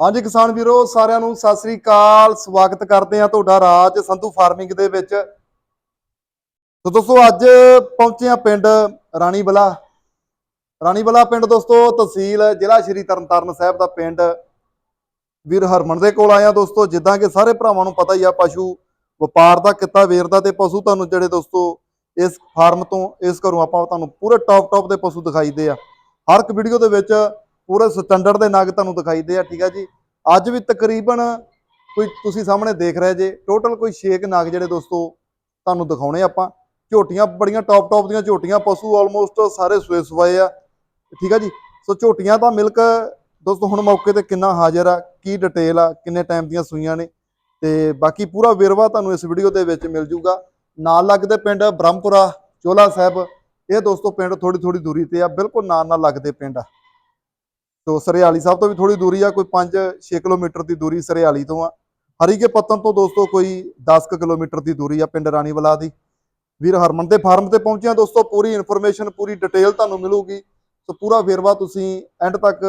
ਹਾਂਜੀ ਕਿਸਾਨ ਵੀਰੋ, ਸਾਰਿਆਂ ਨੂੰ ਸਤਿ ਸ੍ਰੀ ਅਕਾਲ। ਸਵਾਗਤ ਕਰਦੇ ਆ ਤੁਹਾਡਾ ਰਾਜ ਸੰਧੂ ਫਾਰਮਿੰਗ ਦੇ ਵਿੱਚ। ਤੋ ਦੋਸਤੋ, ਅੱਜ ਪਹੁੰਚੇ ਆ ਪਿੰਡ ਰਾਣੀਬਲਾ। ਰਾਣੀਬਲਾ ਪਿੰਡ ਦੋਸਤੋ, ਤਹਿਸੀਲ ਜ਼ਿਲ੍ਹਾ ਸ਼੍ਰੀ ਤਰਨਤਾਰਨ ਸਾਹਿਬ ਦਾ ਪਿੰਡ। ਵੀਰ ਹਰਮਨ ਦੇ ਕੋਲ ਆਇਆ ਦੋਸਤੋ, ਜਿੱਦਾਂ ਕਿ ਸਾਰੇ ਭਰਾਵਾਂ ਨੂੰ ਪਤਾ ਹੀ ਆ, ਪਸ਼ੂ ਵਪਾਰ ਦਾ ਕਿੱਤਾ ਵੇਰ ਦਾ ਤੇ ਪਸ਼ੂ ਤੁਹਾਨੂੰ ਜਿਹੜੇ ਦੋਸਤੋ, ਇਸ ਫਾਰਮ ਤੋਂ, ਇਸ ਘਰੋਂ ਆਪਾਂ ਤੁਹਾਨੂੰ ਪੂਰੇ ਟੌਪ ਟੌਪ ਦੇ ਪਸ਼ੂ ਦਿਖਾਈਦੇ ਆ। ਹਰ ਇੱਕ ਵੀਡੀਓ ਦੇ ਵਿੱਚ ਪੂਰੇ ਸਟੈਂਡਰਡ ਦੇ ਨਗ ਤੁਹਾਨੂੰ ਦਿਖਾਈ ਦੇ ਆ, ਠੀਕ ਆ ਜੀ। ਅੱਜ ਵੀ ਤਕਰੀਬਨ ਕੋਈ ਤੁਸੀਂ ਸਾਹਮਣੇ ਦੇਖ ਰਹੇ ਜੇ ਟੋਟਲ ਕੋਈ 6 ਨਗ ਜਿਹੜੇ ਦੋਸਤੋ ਤੁਹਾਨੂੰ ਦਿਖਾਉਣੇ ਆਪਾਂ। ਝੋਟੀਆਂ ਬੜੀਆਂ ਟੌਪ ਟੌਪ ਦੀਆਂ ਝੋਟੀਆਂ, ਪਸ਼ੂ ਆਲਮੋਸਟ ਸਾਰੇ ਸਵੇ ਸਵਾਏ ਆ, ਠੀਕ ਆ ਜੀ। ਸੋ ਝੋਟੀਆਂ ਦਾ ਮਿਲਕ ਦੋਸਤੋ ਹੁਣ ਮੌਕੇ ਤੇ ਕਿੰਨਾ ਹਾਜ਼ਰ ਆ, ਕੀ ਡਿਟੇਲ ਆ, ਕਿੰਨੇ ਟਾਈਮ ਦੀਆਂ ਸੂਈਆਂ ਨੇ। ਤੇ ਬਾਕੀ ਪੂਰਾ ਵੇਰਵਾ ਤੁਹਾਨੂੰ ਇਸ ਵੀਡੀਓ ਦੇ ਵਿੱਚ ਮਿਲ ਜੂਗਾ। ਨਾਲ ਲੱਗਦੇ ਪਿੰਡ ਬ੍ਰਹਮਪੁਰਾ ਚੋਲਾ ਸਾਹਿਬ, ਇਹ ਦੋਸਤੋ ਪਿੰਡ ਥੋੜੀ ਥੋੜੀ ਦੂਰੀ ਤੇ ਆ, ਬਿਲਕੁਲ ਨਾਲ ਨਾਲ ਲੱਗਦੇ ਪਿੰਡ ਆ। ਤੋ ਸਰਿਆਲੀ ਸਾਹਿਬ ਤੋਂ ਵੀ ਥੋੜੀ ਦੂਰੀ ਆ, ਕੋਈ 5-6 ਕਿਲੋਮੀਟਰ ਦੀ ਦੂਰੀ ਸਰਿਆਲੀ ਤੋਂ ਆ। ਹਰੀਕੇ ਪੱਤਨ ਤੋਂ ਦੋਸਤੋ ਕੋਈ 10 ਕੁ ਕਿਲੋਮੀਟਰ ਦੀ ਦੂਰੀ ਆ ਪਿੰਡ ਰਾਣੀਵਾਲਾ ਦੀ। ਵੀਰ ਹਰਮਨ ਦੇ ਫਾਰਮ ਤੇ ਪਹੁੰਚਿਆ ਦੋਸਤੋ, ਪੂਰੀ ਇਨਫੋਰਮੇਸ਼ਨ, ਪੂਰੀ ਡਿਟੇਲ ਤੁਹਾਨੂੰ ਮਿਲੂਗੀ। ਸੋ ਪੂਰਾ ਵੇਰਵਾ ਤੁਸੀਂ ਐਂਡ ਤੱਕ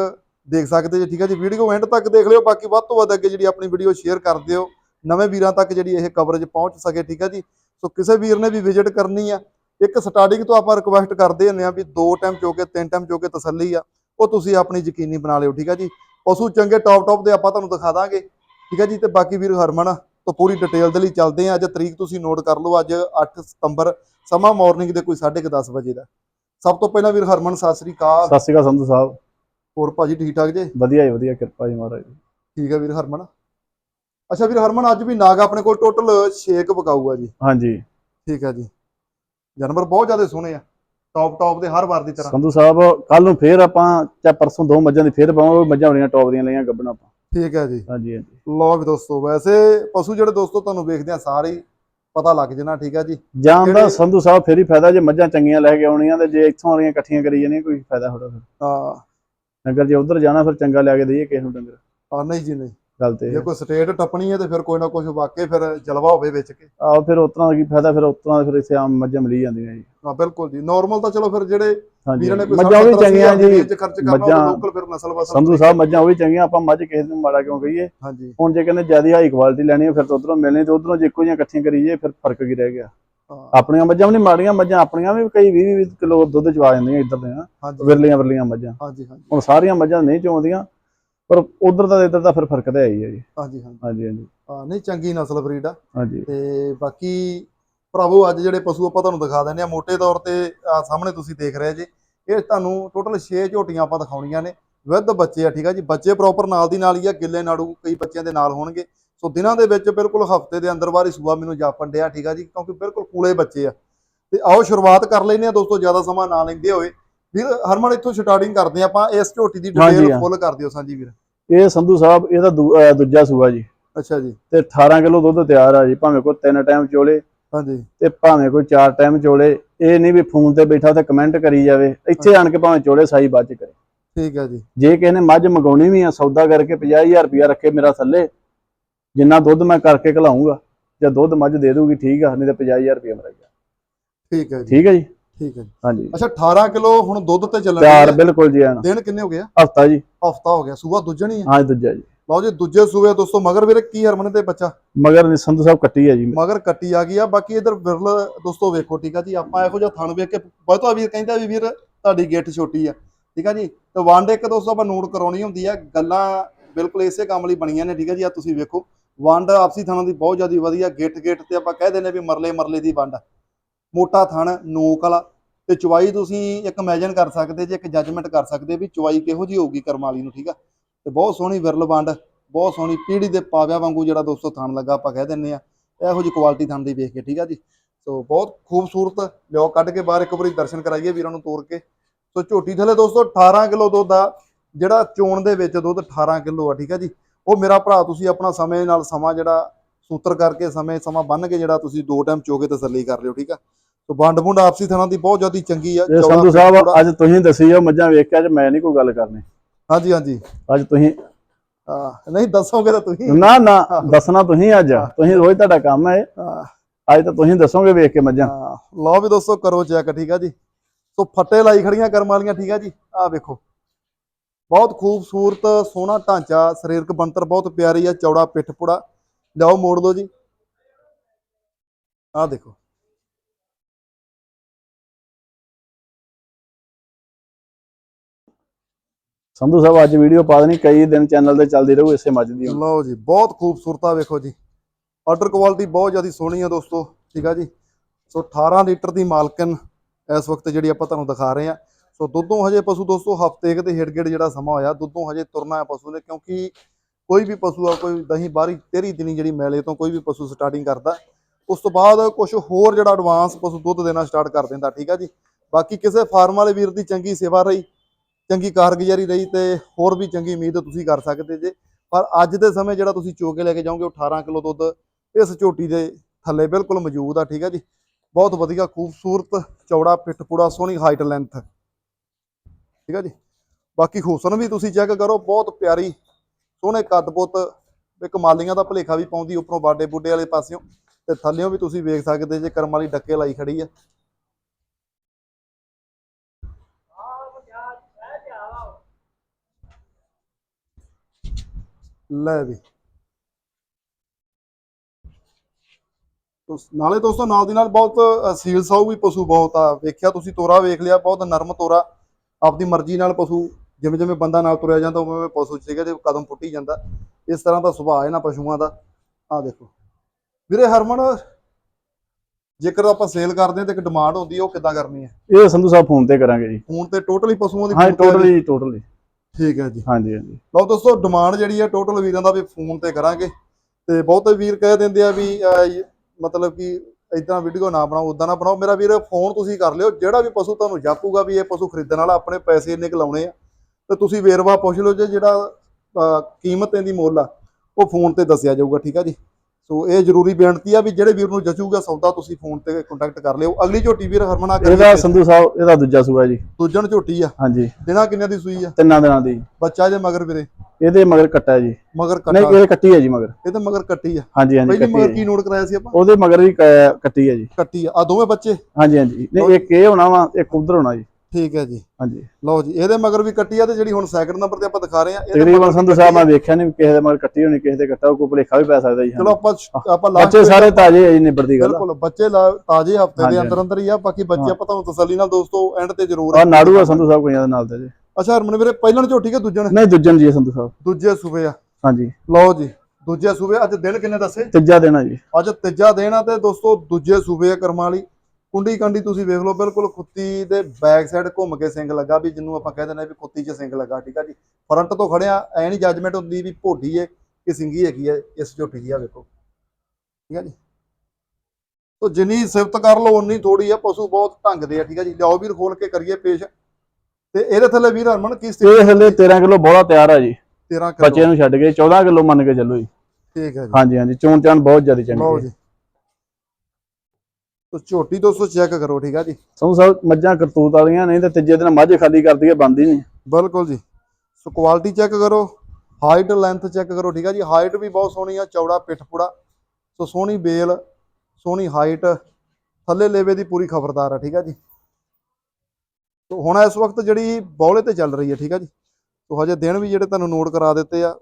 ਦੇਖ ਸਕਦੇ ਜੀ, ਠੀਕ ਹੈ ਜੀ? ਵੀਡੀਓ ਐਂਡ ਤੱਕ ਦੇਖ ਲਿਓ, ਬਾਕੀ ਵੱਧ ਤੋਂ ਵੱਧ ਅੱਗੇ ਜਿਹੜੀ ਆਪਣੀ ਵੀਡੀਓ ਸ਼ੇਅਰ ਕਰ ਦਿਓ। ਨਵੇਂ ਵੀਰਾਂ ਤੱਕ ਜਿਹੜੀ ਇਹ ਕਵਰੇਜ ਪਹੁੰਚ ਸਕੇ, ਠੀਕ ਹੈ ਜੀ? ਸੋ ਕਿਸੇ ਵੀਰ ਨੇ ਵੀ ਵਿਜ਼ਿਟ ਕਰਨੀ ਆ, ਇੱਕ ਸਟਾਰਟਿੰਗ ਤੋਂ ਆਪਾਂ ਰਿਕੁਐਸਟ ਕਰਦੇ ਹੁੰਦੇ ਆ ਵੀ ਦੋ ਟਾਈਮ ਚੋਕੇ ਤਿੰਨ ਟਾਈਮ ਚੋਕੇ ਤਸੱਲੀ ਆ। ਉਹ ਤੁਸੀਂ ਆਪਣੀ ਯਕੀਨੀ ਬਣਾ ਲਿਓ ਠੀਕ ਹੈ ਜੀ? ਪਸ਼ੂ ਚੰਗੇ ਟੌਪ ਟੌਪ ਦੇ ਆਪਾਂ ਤੁਹਾਨੂੰ ਦਿਖਾ ਦਾਂਗੇ ਠੀਕ ਹੈ ਜੀ? ਤੇ ਬਾਕੀ ਵੀਰ ਹਰਮਨ ਤੋਂ ਪੂਰੀ ਡਿਟੇਲ ਦੇ ਲਈ ਚੱਲਦੇ ਆ ਅੱਜ ਤਰੀਕ ਤੁਸੀਂ ਨੋਟ ਕਰ ਲਓ ਅੱਜ 8 ਸਤੰਬਰ ਸਮਾਂ ਮਾਰਨਿੰਗ ਦੇ ਕੋਈ 10:30 ਵਜੇ ਦਾ। ਸਭ ਤੋਂ ਪਹਿਲਾਂ ਵੀਰ ਹਰਮਨ ਸਤਿ ਸ੍ਰੀ ਅਕਾਲ। ਸਤਿ ਸ਼੍ਰੀ ਅਕਾਲ ਸੰਧੂ ਸਾਹਿਬ। ਹੋਰ ਭਾਜੀ ਠੀਕ ਠਾਕ ਜੇ? ਵਧੀਆ ਜੀ ਵਧੀਆ ਕਿਰਪਾ ਜੀ ਮਹਾਰਾਜ ਠੀਕ ਹੈ ਵੀਰ ਹਰਮਨ। ਅੱਛਾ ਵੀਰ ਹਰਮਨ ਅੱਜ ਵੀ ਨਾਗ ਆਪਣੇ ਕੋਲ ਟੋਟਲ 6 ਕ ਪਕਾਊ ਆ ਜੀ। ਹਾਂਜੀ। ਠੀਕ ਹੈ ਜੀ। ਜਾਨਵਰ ਬਹੁਤ ਜ਼ਿਆਦਾ ਸੋਹਣੇ ਆ। ਟੌਪ ਟੌਪ ਦੇ ਹਰ ਵਾਰ ਦੀ ਤਰ੍ਹਾਂ। ਸੰਧੂ ਸਾਹਿਬ ਕੱਲ ਨੂੰ ਫੇਰ ਆਪਾਂ ਚਾ ਪਰਸੋਂ ਦੋ ਮੱਝਾਂ ਦੀ ਫੇਰ ਪਾਵਾਂਗੇ ਮੱਝਾਂ ਬੜੀਆਂ ਟੌਪ ਦੀਆਂ ਲਈਆਂ ਗੱਬਣਾ ਆਪਾਂ। ਠੀਕ ਹੈ ਜੀ। ਹਾਂਜੀ ਹਾਂਜੀ। ਵੀ ਦੋਸਤੋ ਵੈਸੇ ਪਸ਼ੂ ਜਿਹੜੇ ਦੋਸਤੋ ਤੁਹਾਨੂੰ ਵੇਖਦੇ ਆ ਸਾਰੇ ਹੀ ਪਤਾ ਲੱਗ ਜਣਾ ਠੀਕ ਹੈ ਜੀ। ਜਾਣ ਦਾ ਸੰਧੂ ਸਾਹਿਬ ਫੇਰ ਹੀ ਫਾਇਦਾ ਜੇ ਮੱਝਾਂ ਚੰਗੀਆਂ ਲੈ ਕੇ ਆਉਣੀਆਂ ਤੇ ਜੇ ਇੱਥੋਂ ਵਾਲੀਆਂ ਇਕੱਠੀਆਂ ਕਰੀ ਜਾਣੀਆਂ ਕੋਈ ਫਾਇਦਾ ਥੋੜਾ ਫਿਰ ਆ ਅਗਰ ਜੇ ਉਧਰ ਜਾਣਾ ਫਿਰ ਚੰਗਾ ਲਿਆ ਕੇ ਦਈਏ ਕਿਸੇ ਨੂੰ ਡੰਗਰ। ਆ ਨਹੀਂ ਜੀ ਨਹੀਂ। ਗੱਲ ਤੇ ਜੇ ਕੋਈ ਸਟੇਟ ਟੱਪਣੀ ਹੈ ਤੇ ਫਿਰ ਕੋਈ ਨਾ ਕੁਝ ਵਾਕੇ ਫਿਰ ਜਲਵਾ ਹੋਵੇ ਵਿੱਚ ਕੇ। ਆਹ ਫਿਰ ਉਤਰਾਂ ਦਾ ਕੀ ਫਾਇਦਾ ਫਿਰ ਉਤਰਾਂ ਫਿਰ ਇੱਥੇ ਆਮ ਮੱਝਾਂ ਮਿਲੀ ਜਾਂਦੀਆਂ ਜੀ। ਹਾਂ ਬਿਲਕੁਲ ਜੀ। ਨਾਰਮਲ ਤਾਂ ਚਲੋ ਫਿਰ ਜਿਹੜੇ ਵੀਰਾਂ ਨੇ ਕੋਈ ਮੱਝਾਂ ਵੀ 70 ਚੰਗੀਆਂ ਜੀ। ਖਰਚ ਕਰਨਾ ਲੋਕਲ ਫਿਰ ਨਸਲ ਵਸਲ ਸੰਧੂ ਸਾਹਿਬ ਮੱਝਾਂ ਉਹ ਵੀ ਚੰਗੀਆਂ ਆਪਾਂ ਮੱਝ ਕਿਸੇ ਨੂੰ ਮਾੜਾ ਕਿਉਂ ਕਹੀਏ? ਹਾਂਜੀ। ਹੁਣ ਜੇ ਕਹਿੰਦੇ ਜ਼ਿਆਦਾ ਹਾਈ ਕੁਆਲਿਟੀ ਲੈਣੀ ਹੈ ਫਿਰ ਤਾਂ ਉਧਰੋਂ ਮਿਲਣੀ ਤੇ ਉਧਰੋਂ ਜੇ ਇੱਕੋ ਜਿਹੀਆਂ ਇਕੱਠੀਆਂ ਕਰੀ ਜਾਈਏ ਫਿਰ ਫ਼ਰਕ ਕੀ ਰਹਿ ਗਿਆ? ਆਪਣੀਆਂ ਮੱਝਾਂ ਵੀ ਨਹੀਂ ਮਾੜੀਆਂ ਮੱਝਾਂ ਆਪਣੀਆਂ ਵੀ ਕਈ 20 20 ਕਿਲੋ ਦੁੱਧ ਚਵਾ ਜਾਂਦੀਆਂ ਇੱਧਰ ਦੀਆਂ ਵਿਰਲੀਆਂ ਵਿਰਲੀਆਂ ਮੱਝਾਂ। ਹਾਂਜੀ ਹਾਂਜੀ। ਹੁਣ ਸਾਰੀਆਂ ਮੱਝਾਂ ਨਹੀਂ ਚੋਂਦੀਆਂ ਪਰ ਉਧਰ ਦਾ ਇੱਧਰ ਦਾ ਫਿਰ ਫ਼ਰਕ ਤਾਂ ਹੈ ਹੀ ਹੈ ਜੀ। ਹਾਂਜੀ ਹਾਂਜੀ। ਹਾਂਜੀ ਹਾਂਜੀ। ਹਾਂ ਨਹੀਂ ਚੰਗੀ ਨਸਲ ਬਰੀਡ ਆ। ਹਾਂਜੀ। ਤੇ ਬਾਕੀ ਭਰਾਵੋ ਅੱਜ ਜਿਹੜੇ ਪਸ਼ੂ ਆਪਾਂ ਤੁਹਾਨੂੰ ਦਿਖਾ ਦਿੰਦੇ ਆ ਮੋٹے ਤੌਰ ਤੇ ਆ ਸਾਹਮਣੇ ਤੁਸੀਂ ਦੇਖ ਰਹੇ ਜੇ ਇਹ ਤੁਹਾਨੂੰ ਟੋਟਲ 6 ਝੋਟੀਆਂ ਆਪਾਂ ਦਿਖਾਉਣੀਆਂ ਨੇ ਵਿਦ ਬੱਚੇ ਆ ਠੀਕ ਆ ਜੀ। ਬੱਚੇ ਪ੍ਰੋਪਰ ਨਾਲ ਦੀ ਨਾਲ ਹੀ ਆ ਗਿੱਲੇ ਨਾੜੂ ਕਈ ਬੱਚਿਆਂ ਦੇ ਨਾਲ ਹੋਣਗੇ। ਸੋ ਦਿਨਾਂ ਦੇ ਵਿੱਚ ਬਿਲਕੁਲ ਹਫ਼ਤੇ ਦੇ ਅੰਦਰ ਵਾਰੀ ਸੂਆ ਮੈਨੂੰ ਜਾਪਣ ਡਿਆ ਠੀਕ ਆ ਜੀ ਕਿਉਂਕਿ ਬਿਲਕੁਲ ਕੂਲੇ ਬੱਚੇ ਆ। ਤੇ ਆਓ ਸ਼ੁਰੂਆਤ ਕਰ ਲੈਨੇ ਆ ਦੋਸਤੋ ਜ਼ਿਆਦਾ ਸਮਾਂ ਨਾ ਲੈਂਦੇ ਹੋਏ। ਵੀਰ ਹਰਮਨ ਇੱਥੋਂ ਸਟਾਰਟਿੰਗ ਕਰਦੇ ਆਪਾਂ। ਇਸ ਝੋਟੀ ਦੀ ਡਿਟੇਲ ਹਾਂ। ਫੁੱਲ ਕਰ ਦਿਓ ਸਾਂਝੀ ਵੀਰ। ਇਹ ਸੰਧੂ ਸਾਹਿਬ ਇਹਦਾ ਦੂਜਾ ਸੂਆ ਜੀ। ਅੱਛਾ ਜੀ। ਤੇ 18 ਕਿਲੋ ਦੁੱਧ ਤਿਆਰ ਆ ਜੀ ਭਾਵੇਂ ਕੋਈ ਤਿੰਨ ਟਾਈਮ ਚੋਲੇ ਹਾਂਜੀ। ਤੇ ਭਾਵੇਂ ਕੋਈ ਚਾਰ ਟਾਈਮ ਚੋਲੇ। ਇਹ ਨਹੀਂ ਵੀ ਫੋਨ ਤੇ ਬੈਠਾ ਤੇ ਕਮੈਂਟ ਕਰੀ ਜਾਵੇ। ਇੱਥੇ ਆਣ ਕੇ ਭਾਵੇਂ ਚੋਲੇ ਸਾਈ ਬਾਅਦ ਚ ਕਰੇ। ਠੀਕ ਆ ਜੀ। ਜੇ ਕਿਸੇ ਨੇ ਮੱਝ ਮੰਗਾਉਣੀ ਵੀ ਆ ਸੌਦਾ ਕਰਕੇ 50000 ਰੁਪਇਆ ਰੱਖੇ ਮੇਰਾ ਥੱਲੇ ਜਿੰਨਾ ਦੁੱਧ ਮੈਂ ਕਰਕੇ ਘਲਾਉਂਗਾ ਜੇ ਦੁੱਧ ਮੱਝ ਦੇ ਦੂਗੀ ਠੀਕ ਆ ਨਹੀਂ ਤੇ 50000 ਰੁਪਇਆ ਮੇਰਾ ਗਿਆ। ਠੀਕ ਹੈ ਜੀ। ਠੀਕ ਹੈ ਜੀ? ਠੀਕ ਹੈ ਜੀ। ਹਾਂਜੀ। ਅੱਛਾ 18 ਕਿਲੋ ਹੁਣ ਦੁੱਧ ਤੇ ਚੱਲਣ ਤਿਆਰ। ਬਿਲਕੁਲ ਜੀ ਆਣਾ ਦਿਨ ਕਿੰਨੇ ਹੋ ਗਏ ਆ? ਹਫਤਾ ਜੀ। ਹਫਤਾ ਹੋ ਗਿਆ ਸੂਆ ਦੂਜਾ ਨਹੀਂ ਹੈ? ਹਾਂ ਦੂਜਾ ਜੀ। ਲਓ ਜੀ ਦੂਜੇ ਸੂਏ ਦੋਸਤੋ ਮਗਰ ਵੀਰੇ ਕੀ ਹਰਮਨ ਤੇ ਬੱਚਾ? ਮਗਰ ਨੀ ਸੰਧੂ ਸਾਹਿਬ ਕੱਟੀ ਹੈ ਜੀ। ਮਗਰ ਕੱਟੀ ਆ ਗਈ ਆ ਬਾਕੀ ਇਧਰ ਵਿਰਲ ਦੋਸਤੋ ਵੇਖੋ ਠੀਕ ਆ ਜੀ ਆਪਾਂ ਇਹੋ ਜਿਹਾ ਥਣ ਵੇਖ ਕੇ ਬਹੁਤਾ ਵੀਰ ਕਹਿੰਦਾ ਵੀ ਵੀਰ ਤੁਹਾਡੀ ਗਿੱਠ ਛੋਟੀ ਆ ਠੀਕ ਆ ਜੀ। ਤੇ ਵੰਡ ਇੱਕ ਦੋਸਤੋ ਆਪਾਂ ਨੋਟ ਕਰਾਉਣੀ ਹੁੰਦੀ ਆ ਗੱਲਾਂ ਬਿਲਕੁਲ ਇਸੇ ਕੰਮ ਲਈ ਬਣੀਆਂ ਨੇ ਠੀਕ ਆ ਜੀ ਆ ਤੁਸੀਂ ਵੇਖੋ। ਵੰਡ ਆਪਸੀ ਥਣਾਂ ਦੀ ਬਹੁਤ ਜ਼ਿਆਦਾ ਵਧੀਆ ਗਿੱਠ ਗਿੱਠ ਤੇ ਆਪਾਂ ਕਹਿ ਦਿੰਦੇ ਵੀ ਮਰਲੇ ਮਰਲੇ ਦੀ ਵੰਡ ਆ। ਮੋਟਾ ਥਣ, ਨੋਕ ਵਾਲਾ, ਤੇ ਚਵਾਈ ਤੁਸੀਂ ਇੱਕ ਇਮੇਜਿਨ ਕਰ ਸਕਦੇ, ਜੇ ਇੱਕ ਜੱਜਮੈਂਟ ਕਰ ਸਕਦੇ ਵੀ ਚਵਾਈ ਕਿਹੋ ਜੀ ਹੋਊਗੀ ਕਰਮਾਲੀ ਨੂੰ, ਠੀਕ ਆ? ਤੇ ਬਹੁਤ ਸੋਹਣੀ ਵਿਰਲ ਵੰਡ, ਬਹੁਤ ਸੋਹਣੀ ਪੀੜੀ ਦੇ ਪਾਵਿਆਂ ਵਾਂਗੂ ਜਿਹੜਾ ਦੋਸਤੋ ਥਣ ਲੱਗਾ, ਆਪਾਂ ਕਹਿ ਦਿੰਨੇ ਆ, ਇਹੋ ਜੀ ਕੁਆਲਿਟੀ ਥਣ ਦੀ ਵੇਖ ਕੇ, ਠੀਕ ਆ ਜੀ? ਸੋ ਬਹੁਤ ਖੂਬਸੂਰਤ ਲਿਓ ਕੱਢ ਕੇ ਬਾਹਰ ਇੱਕ ਵਾਰੀ ਦਰਸ਼ਨ ਕਰਾਈਏ ਵੀਰਾਂ ਨੂੰ ਤੋਰ ਕੇ। ਸੋ ਝੋਟੀ ਥੱਲੇ ਦੋਸਤੋ 18 ਕਿਲੋ ਦੁੱਧ ਆ, ਜਿਹੜਾ ਚੋਣ ਦੇ ਵਿੱਚ ਦੁੱਧ 18 ਕਿਲੋ ਆ, ਠੀਕ ਆ ਜੀ? ਉਹ ਮੇਰਾ ਭਰਾ, ਤੁਸੀਂ ਆਪਣਾ ਸਮੇਂ ਨਾਲ ਸਮਾਂ ਜਿਹੜਾ ਸੂਤਰ ਕਰਕੇ ਸਮੇਂ ਸਮਾਂ ਬੰਨ ਕੇ ਜਿਹੜਾ ਤੁਸੀਂ ਦੋ ਟਾਈਮ ਚੋਗੇ ਤਸੱਲੀ ਕਰ ਲਿਓ ਠੀਕ ਆ? ਸੋ ਵੰਡ ਵੁੰਡ ਆਪਸੀ ਥਣਾਂ ਦੀ ਬਹੁਤ ਜ਼ਿਆਦਾ ਚੰਗੀ ਆ ਇਹ ਸੰਧੂ ਸਾਹਿਬ ਅੱਜ ਤੁਸੀਂ ਦੱਸੀ ਜਾਓ ਮੱਝਾਂ ਵੇਖ ਕੇ ਅੱਜ ਮੈਂ ਨਹੀਂ ਕੋਈ ਗੱਲ ਕਰਨੀ। ਹਾਂਜੀ ਹਾਂਜੀ। ਅੱਜ ਤੁਸੀਂ ਨਹੀਂ ਦੱਸੋਗੇ ਤਾਂ ਤੁਸੀਂ। ਨਾ ਨਾ ਦੱਸਣਾ ਤੁਸੀਂ ਅੱਜ। ਤੁਸੀਂ ਰੋਜ਼ ਤੁਹਾਡਾ ਕੰਮ ਹੈ ਅੱਜ ਤਾਂ ਤੁਸੀਂ ਦੱਸੋਗੇ ਵੇਖ ਕੇ ਮੱਝਾਂ। ਲਓ ਵੀ ਦੋਸਤੋ ਕਰੋ ਚੈੱਕ ਠੀਕ ਆ ਜੀ। ਸੋ ਫੱਟੇ ਲਾਈ ਖੜੀਆਂ ਕਰਮ ਵਾਲੀਆਂ ਠੀਕ ਆ ਜੀ। ਆਹ ਵੇਖੋ। ਬਹੁਤ ਖੂਬਸੂਰਤ ਸੋਹਣਾ ਢਾਂਚਾ ਸਰੀਰਕ ਬਣਤਰ ਬਹੁਤ ਪਿਆਰੀ ਆ ਚੌੜਾ ਪਿੱਠ ਪੁੜਾ। ਲਿਆਓ ਮੋੜ ਦੋ ਜੀ। ਆਹ ਦੇਖੋ। ਸੰਧੂ ਸਾਹਿਬ ਅੱਜ ਵੀਡੀਓ ਪਾ ਦੇਣੀ ਕਈ ਦਿਨ ਚੈਨਲ ਤੇ ਚੱਲਦੀ ਰਹੂ ਇਸੇ ਮੱਝ ਦੀ। ਲਓ ਜੀ ਬਹੁਤ ਖੂਬਸੂਰਤ ਆ ਵੇਖੋ ਜੀ। ਆਰਡਰ ਕੁਆਲਿਟੀ ਬਹੁਤ ਜ਼ਿਆਦਾ ਸੋਹਣੀ ਆ ਦੋਸਤੋ ਠੀਕ ਆ ਜੀ। ਸੋ 18 ਲੀਟਰ ਦੀ ਮਾਲਕਨ ਇਸ ਵਕਤ ਜਿਹੜੀ ਆਪਾਂ ਤੁਹਾਨੂੰ ਦਿਖਾ ਰਹੇ ਆ। ਸੋ ਦੁੱਧੋਂ ਹਜੇ ਪਸ਼ੂ ਦੋਸਤੋ ਹਫ਼ਤੇ ਕੁ ਦੇ ਹੇਠ ਗੇੜ ਜਿਹੜਾ ਸਮਾਂ ਹੋਇਆ ਦੁੱਧੋਂ ਹਜੇ ਤੁਰਨਾ ਹੈ ਪਸ਼ੂ ਨੇ ਕਿਉਂਕਿ ਕੋਈ ਵੀ ਪਸ਼ੂ ਆ, ਕੋਈ ਦਹੀਂ ਬਾਹਰੀ ਤੇਰੀ ਦਿਨੀ ਜਿਹੜੀ ਮੈਲੇ ਤੋਂ ਕੋਈ ਵੀ ਪਸ਼ੂ ਸਟਾਰਟਿੰਗ ਕਰਦਾ, ਉਸ ਤੋਂ ਬਾਅਦ ਕੁਝ ਹੋਰ ਜਿਹੜਾ ਐਡਵਾਂਸ ਪਸ਼ੂ ਦੁੱਧ ਦੇਣਾ ਸਟਾਰਟ ਕਰ ਦਿੰਦਾ, ਠੀਕ ਆ ਜੀ? ਬਾਕੀ ਕਿਸੇ ਫਾਰਮ ਵਾਲੇ ਵੀਰ ਦੀ ਚੰਗੀ ਸੇਵਾ ਰਹੀ, ਚੰਗੀ ਕਾਰਗੁਜ਼ਾਰੀ ਰਹੀ ਤੇ ਹੋਰ ਵੀ ਚੰਗੀ ਉਮੀਦ ਤੁਸੀਂ ਕਰ ਸਕਦੇ ਜੇ। ਪਰ ਅੱਜ ਦੇ ਸਮੇਂ ਜਿਹੜਾ ਤੁਸੀਂ ਚੋਕੇ ਲੈ ਕੇ ਜਾਓਗੇ ਉਹ 18 ਕਿਲੋ ਦੁੱਧ ਇਸ ਝੋਟੀ ਦੇ ਥੱਲੇ ਬਿਲਕੁਲ ਮੌਜੂਦ ਆ, ਠੀਕ ਆ ਜੀ? ਬਹੁਤ ਵਧੀਆ ਖੂਬਸੂਰਤ ਚੌੜਾ ਪਿੱਠ ਪੂੜਾ ਸੋਹਣੀ ਹਾਈਟ ਲੈਂਥ ਠੀਕ ਆ ਜੀ? ਬਾਕੀ ਹੁਸਨ ਵੀ ਤੁਸੀਂ ਚੈੱਕ ਕਰੋ, ਬਹੁਤ ਪਿਆਰੀ ਸੋਹਣੇ ਕੱਦ ਪੁੱਤ, ਇੱਕ ਮਾਲੀਆਂ ਦਾ ਭਲੇਖਾ ਵੀ ਪਾਉਂਦੀ ਉੱਪਰੋਂ ਬਾਡੇ ਬੁੱਡੇ ਵਾਲੇ ਪਾਸਿਓਂ, ਤੇ ਥੱਲਿਓਂ ਵੀ ਤੁਸੀਂ ਵੇਖ ਸਕਦੇ ਜੇ ਕਰਮ ਵਾਲੀ ਡੱਕੇ ਲਾਈ ਖੜੀ ਆ। ਲੈ ਵੀ। ਨਾਲੇ ਦੋਸਤੋ ਨਾਲ ਦੀ ਨਾਲ ਬਹੁਤ ਸੀਲ ਸਾਊ ਵੀ ਪਸ਼ੂ ਬਹੁਤ ਆ। ਵੇਖਿਆ ਤੁਸੀਂ, ਤੋਰਾ ਵੇਖ ਲਿਆ, ਬਹੁਤ ਨਰਮ ਤੋਰਾ। ਆਪਦੀ ਮਰਜ਼ੀ ਨਾਲ ਪਸ਼ੂ ਜਿਵੇਂ ਜਿਵੇਂ ਬੰਦਾ ਨਾਲ ਤੁਰਿਆ ਜਾਂਦਾ ਉਵੇਂ ਉਵੇਂ ਪਸ਼ੂ ਸੀਗੇ ਤੇ ਕਦਮ ਪੁੱਟੀ ਜਾਂਦਾ। ਇਸ ਤਰ੍ਹਾਂ ਦਾ ਸੁਭਾਅ ਇਹਨਾਂ ਪਸ਼ੂਆਂ ਦਾ। ਆ ਦੇਖੋ। ਵੀਰੇ ਹਰਮਨ ਜੇਕਰ ਆਪਾਂ ਸੇਲ ਕਰਦੇ ਤੇ ਇੱਕ ਡਿਮਾਂਡ ਹੁੰਦੀ ਹੈ ਉਹ ਕਿੱਦਾਂ ਕਰਨੀ ਹੈ? ਇਹ ਸੰਧੂ ਸਾਹਿਬ ਫੋਨ ਤੇ ਕਰਾਂਗੇ ਜੀ। ਫੋਨ ਤੇ ਟੋਟਲੀ ਪਸ਼ੂਆਂ ਦੀ ਹਾਂ? ਟੋਟਲੀ ਟੋਟਲੀ ਠੀਕ ਹੈ ਜੀ। ਹਾਂਜੀ ਹਾਂਜੀ। ਲਓ ਦੋਸਤੋ ਡਿਮਾਂਡ ਜਿਹੜੀ ਹੈ ਟੋਟਲ ਵੀਰਾਂ ਦਾ ਵੀ ਫੋਨ ਤੇ ਕਰਾਂਗੇ। ਤੇ ਬਹੁਤੇ ਵੀਰ ਕਹਿ ਦਿੰਦੇ ਆ ਵੀ ਮਤਲਬ ਕਿ ਇਦਾਂ ਵੀਡੀਓ ਨਾ ਬਣਾਓ ਉਦਾਂ ਨਾ ਬਣਾਓ। ਮੇਰਾ ਵੀਰ ਫੋਨ ਤੁਸੀਂ ਕਰ ਲਿਓ। ਜਿਹੜਾ ਵੀ ਪਸ਼ੂ ਤੁਹਾਨੂੰ ਜਾਪੂਗਾ ਵੀ ਇਹ ਪਸ਼ੂ ਖਰੀਦਣ ਵਾਲਾ ਆਪਣੇ ਪੈਸੇ ਇੰਨੇ ਕੁ ਲਾਉਣੇ ਆ। ਤੇ ਤੁਸੀਂ ਵੇਰਵਾ ਪੁੱਛ ਲਓ ਜੇ ਜਿਹੜਾ ਕੀਮਤ ਇਹਦੀ ਮੁੱਲ ਆ ਉਹ ਫੋਨ ਤੇ ਦੱਸਿਆ ਜਾਊਗਾ ਠੀਕ ਆ ਜੀ? ਸੋ ਇਹ ਜ਼ਰੂਰੀ ਬੇਨਤੀ ਆ ਵੀ ਜਿਹੜੇ ਵੀਰ ਨੂੰ ਜਚੂਗਾ ਸੌਦਾ ਤੁਸੀਂ ਫੋਨ ਤੇ ਕੰਟੈਕਟ ਕਰ ਲਿਓ। ਅਗਲੀ ਝੋਟੀ ਵੀਰ ਹਰਮਨਾ ਇਹਦਾ ਕਰੀਏ ਸੰਧੂ ਸਾਹਿਬ ਇਹਦਾ ਦੂਜਾ ਸੂਆ ਜੀ। ਦੂਜਣ ਝੋਟੀ ਆ। ਹਾਂਜੀ। ਦਿਨਾਂ ਕਿੰਨੇ ਦੀ ਸੂਈ ਆ? ਤਿੰਨਾਂ ਦਿਨਾਂ ਦੀ। ਬੱਚਾ ਇਹਦੇ ਮਗਰ ਵੀਰੇ? ਇਹਦੇ ਮਗਰ ਕੱਟਾ ਜੀ। ਮਗਰ ਨਹੀਂ ਕੱਟਾ। ਇਹ ਕੱਟੀ ਹੈ ਜੀ ਮਗਰ। ਇਹਦੇ ਮਗਰ ਕੱਟੀ ਆ। ਹਾਂਜੀ ਹਾਂਜੀ ਪਹਿਲੀ ਮਗਰ ਜੀ। ਕੀ ਨੋਟ ਕਰਾਇਆ ਸੀ ਆਪਾਂ? ਉਹਦੇ ਮਗਰ ਵੀ ਕੱਟੀ ਹੈ ਜੀ। ਕੱਟੀ ਆ। ਆ ਦੋਵੇਂ ਬੱਚੇ? ਹਾਂਜੀ ਹਾਂਜੀ। ਨਹੀਂ ਇੱਕ ਇਹ ਹੋਣਾ ਵਾ ਇੱਕ ਉਧਰ ਹੋਣਾ ਜੀ। ਠੀਕ ਹੈ ਜੀ। ਹਾਂਜੀ। ਲਓ ਜੀ ਇਹਦੇ ਮਗਰ ਵੀ ਕੱਟੀ ਆ ਤੇ ਜਿਹੜੀ ਹੁਣ ਸੈਕਿੰਡ ਨੰਬਰ ਤੇ ਆਪਾਂ ਦਿਖਾ ਰਹੇ ਆ ਇਹਦੇ ਤਕਰੀਬਨ ਸੰਧੂ ਸਾਹਿਬ ਮੈਂ ਵੇਖਿਆ ਨਹੀਂ ਕਿਸੇ ਦੇ ਮਗਰ ਕੱਟੀ ਹੋਣੀ ਕਿਸੇ ਦੇ ਕੱਟਾ ਕੋਈ ਭੁਲੇਖਾ ਵੀ ਪੈ ਸਕਦਾ ਜੀ ਚਲੋ ਆਪਾਂ ਆਪਾਂ ਲਾਸਟ ਬੱਚੇ ਸਾਰੇ ਤਾਜ਼ੇ ਹੈ ਜੀ ਨਿਬੜਦੀ ਗੱਲ ਬਿਲਕੁਲ ਬੱਚੇ ਤਾਜ਼ੇ ਹਫ਼ਤੇ ਦੇ ਅੰਦਰ ਅੰਦਰ ਹੀ ਆ ਬਾਕੀ ਬੱਚੇ। ਆਪਾਂ ਤੁਹਾਨੂੰ ਤਸੱਲੀ ਨਾਲ ਦੋਸਤੋ ਐਂਡ ਤੇ ਜ਼ਰੂਰ ਆ ਨਾੜੂ ਆ ਸੰਧੂ ਸਾਹਿਬ ਕੋਈਆਂ ਦੇ ਨਾਲ ਤੇ ਜੀ। ਅੱਛਾ ਹਰਮਨ ਵੀਰੇ ਪਹਿਲਣ ਝੋਟੀ ਕੇ ਦੂਜਣ ਨਹੀਂ ਦੂਜਨ ਜੀ ਸੰਧੂ ਸਾਹਿਬ। ਦੂਜੇ ਸੂਬੇ ਆ। ਹਾਂਜੀ। ਲਓ ਜੀ ਦੂਜੇ ਸੂਬੇ ਅੱਜ ਦਿਨ ਕਿੰਨੇ ਦੱਸੇ? ਤੀਜਾ ਦੇਣਾ ਜੀ। ਅੱਜ ਤੀਜਾ ਦਿਨ ਆ ਤੇ ਦੋਸਤੋ ਦੂਜੇ ਸੂਬੇ ਆ ਕਰਮਾਂ ਵਾਲੀ। ਕੁੰਡੀ ਕੰਡੀ ਤੁਸੀਂ ਵੇਖ ਲਓ ਬਿਲਕੁਲ ਖੁੱਤੀ ਦੇ ਬੈਕ ਸਾਈਡ ਘੁੰਮ ਕੇ ਸਿੰਗ ਲੱਗਾ ਵੀ ਜਿਹਨੂੰ ਆਪਾਂ ਕਹਿ ਦਿੰਦੇ ਵੀ ਖੁੱਤੀ 'ਚ ਸਿੰਗ ਲੱਗਾ ਠੀਕ ਆ ਜੀ? ਫਰੰਟ ਤੋਂ ਖੜਿਆ ਐ ਨਹੀਂ ਜੱਜਮੈਂਟ ਹੁੰਦੀ ਵੀ ਭੋਡੀ ਏ ਕਿ ਸਿੰਗੀ ਹੈਗੀ ਹੈ ਇਸ ਝੋਟੀ ਦੀ ਆ ਵੇਖੋ। ਠੀਕ ਆ ਜੀ? ਤੋ ਜਿੰਨੀ ਸਿਫਤ ਕਰ ਲਓ ਉਨੀ ਥੋੜੀ ਆ ਪਸ਼ੂ ਬਹੁਤ ਢੰਗ ਦੇ ਆ ਠੀਕ ਆ ਜੀ? ਲਿਆਓ ਵੀਰ ਖੋਲ ਕੇ ਕਰੀਏ ਪੇਸ਼। ਤੇ ਇਹਦੇ ਥੱਲੇ ਵੀਰ ਹਰਮਨ ਕੀ ਇਹ ਹਲੇ 13 ਕਿਲੋ ਬੋਲਾ ਤਿਆਰ ਆ ਜੀ। 13 ਬੱਚੇ ਕਿਲੋ ਨੂੰ ਛੱਡ ਕੇ 14 ਕਿਲੋ ਮੰਨ ਕੇ ਚੱਲੋ ਜੀ। ਠੀਕ ਹੈ ਜੀ। ਹਾਂਜੀ ਹਾਂਜੀ ਚੋਣ ਚਾਣ ਬਹੁਤ ਜ਼ਿਆਦਾ ਚੰਗੀ ਹੈ। ਜੀ। ਤੋ ਝੋਟੀ ਦੋਸਤੋ ਚੈੱਕ ਕਰੋ ਠੀਕ ਆ ਜੀ? ਸੰਧੂ ਸਾਹਿਬ ਮੱਝਾਂ ਕਰਤੂਤ ਵਾਲੀਆਂ ਨਹੀਂ ਤੇ ਤੀਜੇ ਦਿਨ ਮੱਝ ਖਾਲੀ ਕਰਦੀ ਹੈ ਬੰਦੀ ਨਹੀਂ। ਬਿਲਕੁਲ ਜੀ। ਸੋ ਕੁਆਲਿਟੀ ਚੈੱਕ ਕਰੋ ਹਾਈਟ ਲੈਂਥ ਚੈੱਕ ਕਰੋ ਠੀਕ ਆ ਜੀ? ਹਾਈਟ ਵੀ ਬਹੁਤ ਸੋਹਣੀ ਆ ਚੌੜਾ ਪਿੱਠ ਪੂੜਾ ਸੋ ਸੋਹਣੀ ਬੇਲ ਸੋਹਣੀ ਹਾਈਟ ਥੱਲੇ ਲੇਵੇ ਦੀ ਪੂਰੀ ਖਬਰਦਾਰ ਆ ਠੀਕ ਆ ਜੀ? ਸੋ ਹੁਣ ਇਸ ਵਕਤ ਜਿਹੜੀ ਬੌਲੇ ਤੇ ਚੱਲ ਰਹੀ ਹੈ ਠੀਕ ਆ ਜੀ? ਸੋ ਹਜੇ ਦਿਨ ਵੀ ਜਿਹੜੇ ਤੁਹਾਨੂੰ ਨੋਟ ਕਰਾ ਦਿੱਤੇ ਆ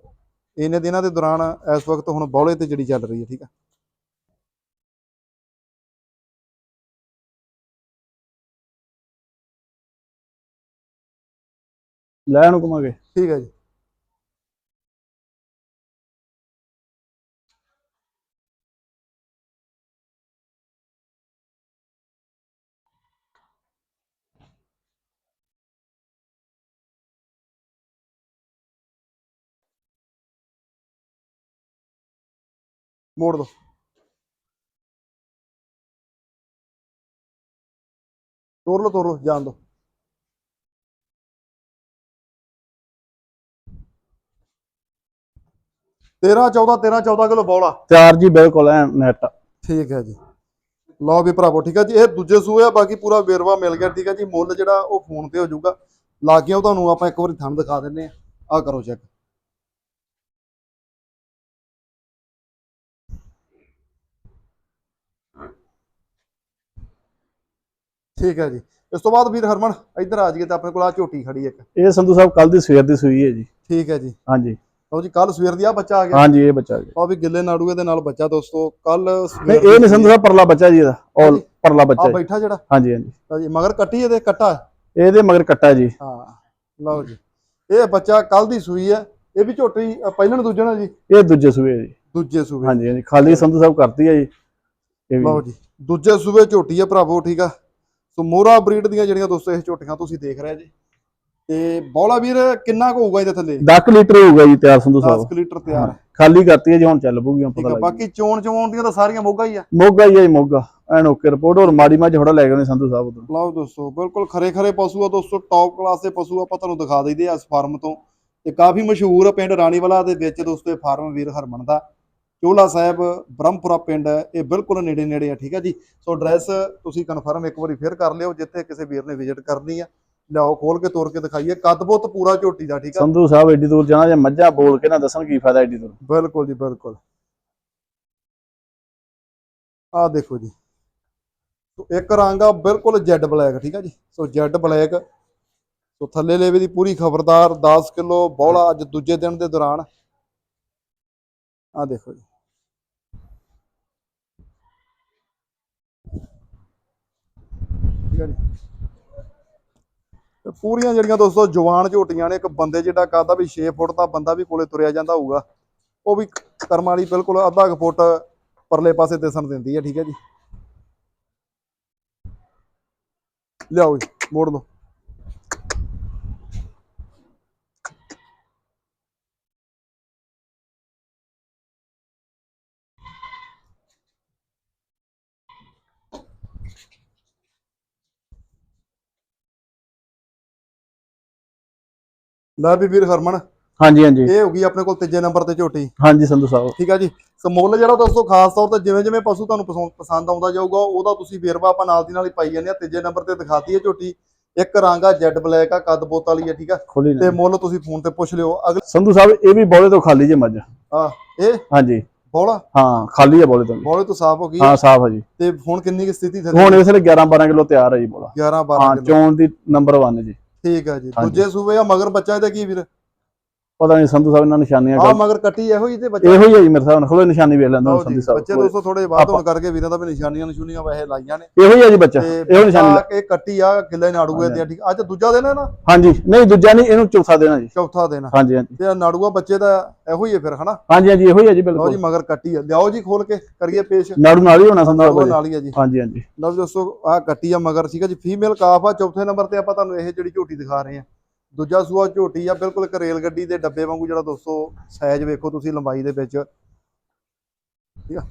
ਇਹਨੇ ਦਿਨਾਂ ਦੇ ਦੌਰਾਨ ਇਸ ਵਕਤ ਹੁਣ ਬੌਲੇ ਤੇ ਜਿਹੜੀ ਚੱਲ ਰਹੀ ਹੈ ਠੀਕ ਆ? ਲੈ ਨੂੰ ਘੁਮਾ ਕੇ ਠੀਕ ਹੈ ਜੀ ਮੋੜ ਦੋ ਤੋਰ ਲੋ ਤੋਰ ਲੋ ਜਾਣ ਦੋ ਤੇਰਾਂ 14 13 14 ਕਿਲੋ ਬੌਲਾ। ਤਿਆਰ ਜੀ ਬਿਲਕੁਲ ਐ ਨੈਟ ਠੀਕ ਹੈ ਜੀ। ਲਓ ਵੀ ਭਰਾਵੋ ਠੀਕ ਹੈ ਜੀ ਇਹ ਦੂਜੇ ਸੂਏ ਆ ਬਾਕੀ ਪੂਰਾ ਵੇਰਵਾ ਮਿਲ ਗਿਆ ਠੀਕ ਹੈ ਜੀ ਮੁੱਲ ਜਿਹੜਾ ਉਹ ਫੋਨ ਤੇ ਹੋ ਜਾਊਗਾ। ਲਾਗਿਓ ਤੁਹਾਨੂੰ ਆਪਾਂ ਇੱਕ ਵਾਰੀ ਥਣ ਦਿਖਾ ਦਿੰਨੇ ਆ ਆ ਕਰੋ ਚੈੱਕ ਠੀਕ ਹੈ ਜੀ। ਇਸ ਤੋਂ ਬਾਅਦ ਵੀਰ ਹਰਮਨ ਇੱਧਰ ਆ ਜਾਈਏ ਤੇ ਆਪਣੇ ਕੋਲ ਆ ਝੋਟੀ ਖੜੀ ਇੱਕ। ਇਹ ਸੰਧੂ ਸਾਹਿਬ ਕੱਲ ਦੀ ਸਵੇਰ ਦੀ ਸੂਈ ਹੈ ਜੀ। ਠੀਕ ਹੈ ਜੀ। ਹਾਂਜੀ। ਲਓ ਜੀ ਕੱਲ ਸਵੇਰ ਦੀ ਆ ਬੱਚਾ ਆ ਗਿਆ। ਹਾਂਜੀ ਇਹ ਬੱਚਾ ਆ ਵੀ ਗਿੱਲੇ ਨਾੜੂਏ ਦੇ ਨਾਲ ਬੱਚਾ ਦੋਸਤੋ ਕੱਲ ਨਹੀਂ ਇਹ ਨਹੀਂ ਸੰਧੂ ਸਾਹਿਬ ਪਰਲਾ ਬੱਚਾ ਜੀ ਇਹਦਾ। ਔਲ ਪਰਲਾ ਬੱਚਾ ਆ। ਬੈਠਾ ਜਿਹੜਾ? ਹਾਂਜੀ ਹਾਂਜੀ। ਲਓ ਜੀ ਮਗਰ ਕੱਟੀ ਇਹਦੇ ਕੱਟਾ? ਇਹਦੇ ਮਗਰ ਕੱਟਾ ਜੀ। ਹਾਂ ਲਓ ਜੀ। ਇਹ ਬੱਚਾ ਕੱਲ ਦੀ ਸੂਈ ਹੈ। ਇਹ ਵੀ ਝੋਟੀ ਅ, ਪਹਿਲਣ ਦੂਜਣ ਜੀ? ਇਹ ਦੂਜੇ ਸੂਏ ਜੀ। ਦੂਜੇ ਸੂਬੇ ਹਾਂਜੀ ਹਾਂਜੀ। ਖਾਲੀ ਸੰਧੂ ਸਾਹਿਬ ਕਰਤੀ ਹੈ ਜੀ। ਇਹ ਲਓ ਜੀ। ਦੂਜੇ ਸੂਬੇ ਝੋਟੀ ਹੈ ਭਰਾਵੋ ਠੀਕ ਆ। ਸੋ ਮੋਰਾ ਬਰੀਡ ਦੀਆਂ ਜਿਹੜੀਆਂ ਦੋਸਤੋ ਇਹ ਝੋਟੀਆਂ ਤੁਸੀਂ ਦੇਖ ਰਹੇ ਜੀ। ਤੇ ਬੌਲਾ ਵੀਰ ਕਿੰਨਾ ਕੁ ਹੋਊਗਾ ਇਹਦੇ ਥੱਲੇ? 10 ਲੀਟਰ ਹੋਊਗਾ ਜੀ ਤਿਆਰ ਸੰਧੂ 10 ਸਾਹਿਬ ਲੀਟਰ ਤਿਆਰ। ਖਾਲੀ ਕਰਤੀ ਹੈ ਜੀ ਹੁਣ ਚੱਲ ਹੁਣ ਠੀਕ ਪਤਾ ਆ ਲੱਗ ਬਾਕੀ ਚੋਣ ਚਵਾਉਣ ਦੀਆਂ ਤਾਂ ਸਾਰੀਆਂ ਮੋਗਾ ਹੀ ਆ। ਮੋਗਾ ਹੀ ਹੈ ਜੀ ਮੋਗਾ। ਐਨ ਓਕੇ ਰਿਪੋਰਟ ਹੋਰ ਮਾੜੀ ਮੱਝ ਥੋੜਾ ਲੈ ਗਏ ਨੇ ਸੰਧੂ ਸਾਹਿਬ ਉਧਰ। ਲਓ ਦੋਸਤੋ ਬਿਲਕੁਲ ਖਰੇ ਖਰੇ ਪਸ਼ੂ ਆ ਦੋਸਤੋ ਟੌਪ ਕਲਾਸ ਦੇ ਪਸ਼ੂ ਆਪਾਂ ਤੁਹਾਨੂੰ ਦਿਖਾ ਦਈਦੇ ਆ ਇਸ ਫਾਰਮ ਤੋਂ। ਤੇ ਕਾਫੀ ਮਸ਼ਹੂਰ ਆ ਪਿੰਡ ਰਾਣੀਵਾਲਾ ਦੇ ਵਿੱਚ ਦੋਸਤੋ ਇਹ ਫਾਰਮ ਵੀਰ ਹਰਮਨ ਦਾ। ਚੋਲਾ ਸਾਹਿਬ ਬ੍ਰਹਮਪੁਰਾ ਪਿੰਡ ਇਹ ਬਿਲਕੁਲ ਨੇੜੇ ਨੇੜੇ ਆ ਠੀਕ ਆ ਜੀ। ਸੋ ਐਡਰੈਸ ਤੁਸੀਂ ਕਨਫਰਮ ਇੱਕ ਵਾਰੀ ਫੇਰ ਕਰ ਲਿਓ ਜਿੱਥੇ ਕਿਸੇ ਵੀਰ ਨੇ ਵਿਜ਼ਿਟ ਕਰਨੀ ਆ। ਲਿਆਓ ਖੋਲ ਕੇ ਤੋੜ ਕੇ ਦਿਖਾਈਏ। ਕੱਦ ਬਹੁਤ ਪੂਰਾ ਝੋਟੀ ਦਾ ਠੀਕ ਆ? ਸੰਧੂ ਸਾਹਿਬ ਏਡੀ ਦੂਰ ਜਾਣਾ ਜੇ ਮੱਝਾਂ ਬੋਲ ਕੇ ਨਾ ਦੱਸਣ ਕੀ ਫਾਇਦਾ ਏਡੀ ਦੂਰ? ਬਿਲਕੁਲ ਜੀ ਬਿਲਕੁਲ। ਆਹ ਦੇਖੋ ਜੀ। ਸੋ ਇੱਕ ਰੰਗ ਆ ਬਿਲਕੁਲ ਜੈਡ ਬਲੈਕ ਠੀਕ ਆ ਜੀ? ਸੋ ਜੈਡ ਬਲੈਕ। ਸੋ ਥੱਲੇ ਲੇਵੇ ਦੀ ਪੂਰੀ ਖਬਰਦਾਰ 10 ਕਿਲੋ ਬੌਲਾ ਅੱਜ ਦੂਜੇ ਦਿਨ ਦੇ ਦੌਰਾਨ। ਆਹ ਦੇਖੋ ਜੀ। ਠੀਕ ਆ ਜੀ। ਤੇ ਪੂਰੀਆਂ ਜਿਹੜੀਆਂ ਦੋਸਤੋ ਜਵਾਨ ਝੋਟੀਆਂ ਨੇ, ਇੱਕ ਬੰਦੇ ਜਿਹੜਾ ਕਹਦਾ ਵੀ 6 ਫੁੱਟ ਦਾ ਬੰਦਾ ਵੀ ਕੋਲੇ ਤੁਰਿਆ ਜਾਂਦਾ ਹੋਊਗਾ, ਉਹ ਵੀ ਕਰਮ ਵਾਲੀ ਬਿਲਕੁਲ ਅੱਧਾ ਕੁ ਫੁੱਟ ਪਰਲੇ ਪਾਸੇ ਦਿਸਣ ਦਿੰਦੀ ਹੈ, ਠੀਕ ਹੈ ਜੀ। ਲਿਆਓ ਜੀ, ਮੋੜ ਲਓ। ਲੈ ਵੀ ਵੀਰ ਹਰਮਨ ਹਾਂਜੀ ਹਾਂਜੀ। ਇਹ ਹੋ ਗਈ ਆਪਣੇ ਕੋਲ ਤੀਜੇ ਨੰਬਰ ਤੇ ਝੋਟੀ। ਹਾਂਜੀ ਸੰਧੂ ਸਾਹਿਬ। ਠੀਕ ਆ ਜੀ? ਸੋ ਮੁੱਲ ਜਿਹੜਾ ਦੋਸਤੋ ਖਾਸ ਤੌਰ ਤੇ ਜਿਵੇਂ ਜਿਵੇਂ ਪਸ਼ੂ ਤੁਹਾਨੂੰ ਪਸੰਦ ਆਉਂਦਾ ਜਾਊਗਾ ਉਹਦਾ ਤੁਸੀਂ ਵੇਰਵਾ ਆਪਾਂ ਨਾਲ ਦੀ ਨਾਲ ਹੀ ਪਾਈ ਜਾਂਦੇ ਆ। ਤੀਜੇ ਨੰਬਰ ਤੇ ਦਿਖਾਤੀ ਹੈ ਝੋਟੀ। ਇੱਕ ਰੰਗ ਆ ਜੈਡ ਬਲੈਕ ਆ ਕੱਦ ਬੋਤ ਵਾਲੀ ਆ ਠੀਕ ਆ? ਤੇ ਮੁੱਲ ਤੁਸੀਂ ਫੋਨ ਤੇ ਪੁੱਛ ਲਿਓ। ਅਗਲੇ ਸੰਧੂ ਸਾਹਿਬ ਇਹ ਵੀ ਬੋਲੇ ਤੋਂ ਖਾਲੀ ਜੇ ਮੱਝ। ਆ ਇਹ? ਹਾਂਜੀ। ਬੋਲਾ? ਹਾਂ ਖਾਲੀ ਹੈ ਬੋਲੇ ਤੋਂ। ਬੋਲੇ ਤੋਂ ਸਾਫ਼ ਹੋ ਗਈ। ਹਾਂ ਸਾਫ਼ ਹੈ ਜੀ। ਤੇ ਹੁਣ ਕਿੰਨੀ ਕੀ ਸਥਿਤੀ ਹੁਣ ਇਸ ਵੇਲੇ 11 12 ਕਿਲੋ ਤਿਆਰ ਹੈ ਜੀ ਬੋਲਾ। 11 12 ਹਾਂ ਚੋਣ ਦੀ ਨੰਬਰ 1 ਜੀ। ਠੀਕ ਆ ਜੀ। ਦੂਜੇ ਸੂਬੇ ਆ ਮਗਰ ਬੱਚਾ ਇਹਦਾ ਕੀ ਵੀਰ ਪਤਾ ਨਹੀਂ ਸੰਧੂ ਸਾਹਿਬ ਇਹਨਾਂ ਨਿਸ਼ਾਨੀਆਂ ਆ ਮਗਰ ਕੱਟੀ ਇਹੋ ਹੀ ਤੇ ਬੱਚਾ ਇਹੋ ਹੀ ਹੈ ਜੀ ਮੇਰੇ ਨਾਲ ਖੋਲੋ ਨਿਸ਼ਾਨੀ ਵੇਖ ਲੈਂਦਾ ਸੰਧੂ ਸਾਹਿਬ। ਬੱਚੇ ਦੋਸਤੋ ਥੋੜੇ ਵੱਧ ਹੋਣ ਕਰਕੇ ਵੀਰਾਂ ਦਾ ਵੀ ਨਿਸ਼ਾਨੀਆਂ ਨਿਸ਼ੂਨੀਆਂ ਵੈਸੇ ਲਾਈਆਂ ਨੇ। ਇਹੋ ਹੀ ਹੈ ਜੀ ਬੱਚਾ ਇਹੋ ਨਿਸ਼ਾਨੀ ਇਹ ਕੱਟੀ ਆ ਕਿੱਲੇ ਨਾੜੂਏ ਤੇ ਆ, ਠੀਕ। ਅੱਜ ਦੂਜਾ ਦਿਨ ਹੈ ਨਾ? ਹਾਂਜੀ। ਨਹੀਂ ਦੂਜਾ ਨਹੀਂ ਇਹਨੂੰ ਚੌਥਾ ਦੇਣਾ ਜੀ। ਚੌਥਾ ਦਿਨ ਆ। ਹਾਂਜੀ ਹਾਂਜੀ। ਤੇ ਨਾੜੂਆ ਬੱਚੇ ਦਾ ਇਹੋ ਹੀ ਹੈ ਫਿਰ ਹਨਾ? ਹਾਂਜੀ ਹਾਂਜੀ ਇਹੋ ਹੀ ਹੈ ਜੀ ਲਓ ਜੀ ਬਿਲਕੁਲ। ਮਗਰ ਕੱਟੀ ਆ। ਲਿਆਓ ਜੀ ਖੋਲ ਕੇ ਕਰੀਏ ਪੇਸ਼। ਨਾੜੂ ਨਾਲ ਹੀ ਹੋਣਾ ਸੰਧੂ ਸਾਹਿਬ ਨਾਲ ਹੀ ਆ ਜੀ। ਹਾਂਜੀ ਹਾਂਜੀ। ਲਓ ਦੋਸਤੋ ਆਹ ਕੱਟੀ ਆ ਮਗਰ ਠੀਕ ਆ ਜੀ। ਫੀਮੇਲ ਕਾਫ ਆ ਚੌਥੇ ਨੰਬਰ ਤੇ ਆਪਾਂ ਤੁਹਾਨੂੰ ਇਹ ਜਿਹੜੀ ਝੋਟੀ ਦਿਖਾ ਰਹੇ ਆ ਦੂਜਾ ਸੂਆ ਝੋਟੀ ਆ ਬਿਲਕੁਲ ਇੱਕ ਰੇਲ ਗੱਡੀ ਦੇ ਡੱਬੇ ਵਾਂਗੂ ਜਿਹੜਾ ਦੋਸਤੋ ਸਾਈਜ਼ ਵੇਖੋ ਤੁਸੀਂ ਲੰਬਾਈ ਦੇ ਵਿੱਚ। ਠੀਕ ਆ?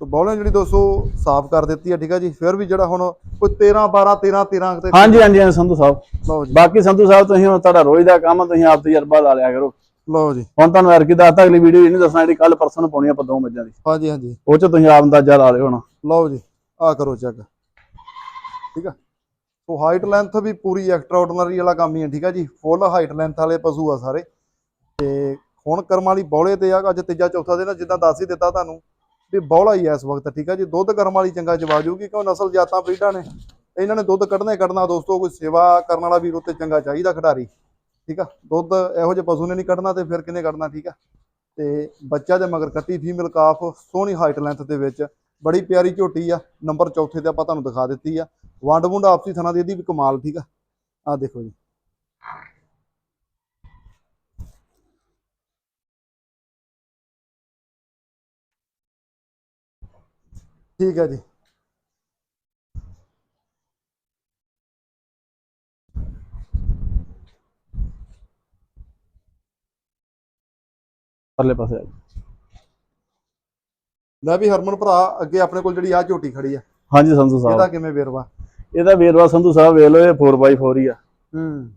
ਤੋ ਬੌਲਿਆਂ ਜਿਹੜੀ ਦੋਸਤੋ ਸਾਫ਼ ਕਰ ਦਿੱਤੀ ਆ ਠੀਕ ਆ ਜੀ। ਫਿਰ ਵੀ ਜਿਹੜਾ ਹੁਣ ਕੋਈ 13 12 13 13 ਤੇ ਹਾਂਜੀ ਹਾਂਜੀ ਹਾਂਜੀ ਸੰਧੂ ਸਾਹਿਬ। ਲਓ ਜੀ। ਬਾਕੀ ਸੰਧੂ ਸਾਹਿਬ ਤੁਸੀਂ ਹੁਣ ਤੁਹਾਡਾ ਰੋਜ਼ ਦਾ ਕੰਮ ਆ, ਤੁਸੀਂ ਆਪ ਤਜਰਬਾ ਲਾ ਲਿਆ ਕਰੋ। ਲਓ ਜੀ। ਹੁਣ ਤੁਹਾਨੂੰ ਐਰ ਕੀ ਦੱਸਤਾ ਅਗਲੀ ਵੀਡੀਓ ਇਹ ਨਹੀਂ ਦੱਸਣਾ ਜਿਹੜੀ ਕੱਲ ਪਰਸੋਂ ਨੂੰ ਪਾਉਣੀ ਆਪਾਂ ਦੋ ਮੱਝਾਂ ਦੀ। ਹਾਂਜੀ ਹਾਂਜੀ। ਉਹ ਚ ਤੁਸੀਂ ਆਪ ਅੰਦਾਜ਼ਾ ਲਾ ਲਿਓ ਹੁਣ। ਲਓ ਜੀ ਆ ਕਰੋ ਚੈੱਕ ਠੀਕ ਆ? ਸੋ ਹਾਈਟ ਲੈਂਥ ਵੀ ਪੂਰੀ ਐਕਸਟਰਾ ਆਰਡੀਨਰੀ ਵਾਲਾ ਕੰਮ ਹੀ ਹੈ, ਠੀਕ ਆ ਜੀ? ਫੁੱਲ ਹਾਈਟ ਲੈਂਥ ਵਾਲੇ ਪਸ਼ੂ ਆ ਸਾਰੇ। ਤੇ ਹੁਣ ਕਰਮ ਵਾਲੀ ਬੌਲੇ ਤੇ ਆ, ਅੱਜ ਤੀਜਾ ਚੌਥਾ ਦਿਨ ਜਿੱਦਾਂ ਦੱਸ ਹੀ ਦਿੱਤਾ ਤੁਹਾਨੂੰ ਵੀ ਬੌਲਾ ਹੀ ਆ ਇਸ ਵਕਤ, ਠੀਕ ਆ ਜੀ? ਦੁੱਧ ਕਰਮ ਵਾਲੀ ਚੰਗਾ ਜਵਾ ਜੂਗੀ ਕਿਉਂ? ਨਸਲ ਜਾਤਾਂ ਬਰੀਡਾਂ ਨੇ। ਇਹਨਾਂ ਨੇ ਦੁੱਧ ਕੱਢਣਾ ਹੀ ਕੱਢਣਾ, ਦੋਸਤੋ, ਕੋਈ ਸੇਵਾ ਕਰਨ ਵਾਲਾ ਵੀਰ ਉੱਤੇ ਚੰਗਾ ਚਾਹੀਦਾ ਖਿਡਾਰੀ, ਠੀਕ ਆ? ਦੁੱਧ ਇਹੋ ਜਿਹੇ ਪਸ਼ੂ ਨੇ ਨਹੀਂ ਕੱਢਣਾ ਤੇ ਫਿਰ ਕਿਹਨੇ ਕੱਢਣਾ, ਠੀਕ ਆ? ਤੇ ਬੱਚਾ ਦੇ ਮਗਰ ਕੱਟੀ ਫੀਮੇਲ ਕਾਫ ਸੋਹਣੀ ਹਾਈਟ ਲੈਂਥ ਦੇ ਵਿੱਚ, ਬੜੀ ਪਿਆਰੀ ਝੋਟੀ ਆ, ਨੰਬਰ ਚੌਥੇ ਤੇ ਆਪਾਂ ਤੁਹਾਨੂੰ ਦਿਖਾ ਦਿੱਤੀ ਆ। ਵੰਡ ਵੁੰਡ ਆਪਸੀ ਥਣਾ ਦੀ ਇਹਦੀ ਵੀ ਕਮਾਲ ਠੀਕ ਆ। ਆ ਦੇਖੋ ਜੀ। ਠੀਕ ਹੈ ਜੀ। ਪਰਲੇ ਪਾਸੇ ਆ। ਲੈ ਵੀ ਹਰਮਨ ਭਰਾ ਅੱਗੇ ਆਪਣੇ ਕੋਲ ਜਿਹੜੀ ਆ ਝੋਟੀ ਖੜੀ ਆ। ਹਾਂਜੀ ਸੰਧੂ ਇਹਦਾ ਸਾਹਿਬ ਕਿਵੇਂ ਵੇਰਵਾ? ਇਹਦਾ ਵੇਰਵਾ ਸੰਧੂ ਸਾਹਿਬ ਵੇਖ ਲਓ ਇਹ 4x4 ਹੀ ਆ। ਹੂੰ।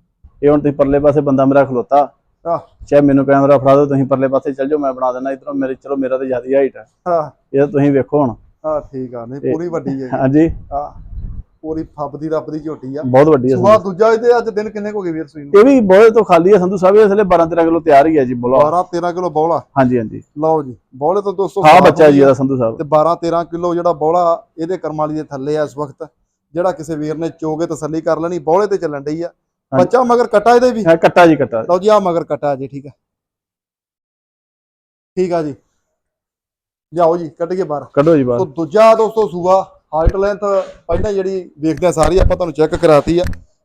ਇਹ ਹੁਣ ਤੁਸੀਂ ਪਰਲੇ ਪਾਸੇ ਬੰਦਾ ਮੇਰਾ ਖਲੋਤਾ। ਆਹ। ਚਾਹੇ ਮੈਨੂੰ ਕੈਮਰਾ ਫੜਾ ਦਿਓ ਤੁਸੀਂ ਪਰਲੇ ਪਾਸੇ ਚੱਲ ਜਾਓ ਮੈਂ ਬਣਾ ਦੇਣਾ ਇਧਰੋਂ ਮੇਰੇ ਚਲੋ ਮੇਰਾ ਤਾਂ ਜ਼ਿਆਦਾ ਹਾਈਟ ਆ। ਹਾਂ। ਇਹ ਤੁਸੀਂ ਵੇਖੋ ਹੁਣ। ਹਾਂ ਠੀਕ ਆ। ਨਹੀਂ ਪੂਰੀ ਵੱਡੀ ਹੈ। ਹਾਂਜੀ। ਆ ਪੂਰੀ ਫੱਬ ਦੀ ਰੱਬ ਦੀ ਝੋਟੀ ਆ। ਬਹੁਤ ਵੱਡੀ ਹੈ ਸੁਆ ਦੂਜਾ ਇਹਦੇ ਅੱਜ ਦਿਨ ਕਿੰਨੇ ਕੁ ਹੋ ਗਏ ਵੀਰ ਸੂਈ ਨੂੰ? ਇਹ ਵੀ ਬਹੁਤ ਤੋਂ ਖਾਲੀ ਹੈ ਸੰਧੂ ਸਾਹਿਬ ਇਹ ਅਸਲੇ 12 13 ਕਿਲੋ ਤਿਆਰ ਹੀ ਹੈ ਜੀ ਬੋਲਾ। 12 13 ਕਿਲੋ ਬੌਲਾ। ਹਾਂਜੀ ਹਾਂਜੀ। ਲਓ ਜੀ ਬੌਲੇ ਤੋਂ ਦੋਸਤੋ ਹਾਂ ਸਾਫ਼ ਬੱਚਾ ਜੀ ਹੋਈ ਆ। ਇਹਦਾ ਸੰਧੂ ਸਾਹਿਬ। ਤੇ 12 13 ਕਿਲੋ ਜਿਹੜਾ ਬੌਲਾ ਇਹਦੇ ਕਰਮ ਵਾਲੀ ਦੇ ਥੱਲੇ ਆ ਇਸ ਵਕਤ। ਜਿਹੜਾ ਕਿਸੇ ਵੀਰ ਨੇ ਚੋਗੇ ਤਸੱਲੀ ਕਰ ਲੈਣੀ ਬੋਲੇ ਤੇ ਚੱਲਣ ਡਈ ਆ। ਬੱਚਾ ਮਗਰ ਕਟਾ ਇਹਦੇ ਵੀ। ਹੈ ਕੱਟਾ ਜੀ ਕੱਟਾ। ਲਓ ਜੀ ਆ ਮਗਰ ਕਟਾ ਜੀ ਠੀਕ ਆ। ਠੀਕ ਆ ਜੀ। ਜਾਓ ਜੀ ਕੱਢ ਕੇ ਬਾਹਰ। ਕੱਢੋ ਜੀ ਤੋ ਬਾਹਰ ਦੂਜਾ ਦੋਸਤੋ ਸੂਆ ਹਾਈਟ ਲੈਂਥ ਪਹਿਲਾਂ ਜਿਹੜੀ ਵੇਖਦੇ ਆ ਸਾਰੀ ਆਪਾਂ ਤੁਹਾਨੂੰ ਚੈੱਕ ਕਰਾਤੀ ਆ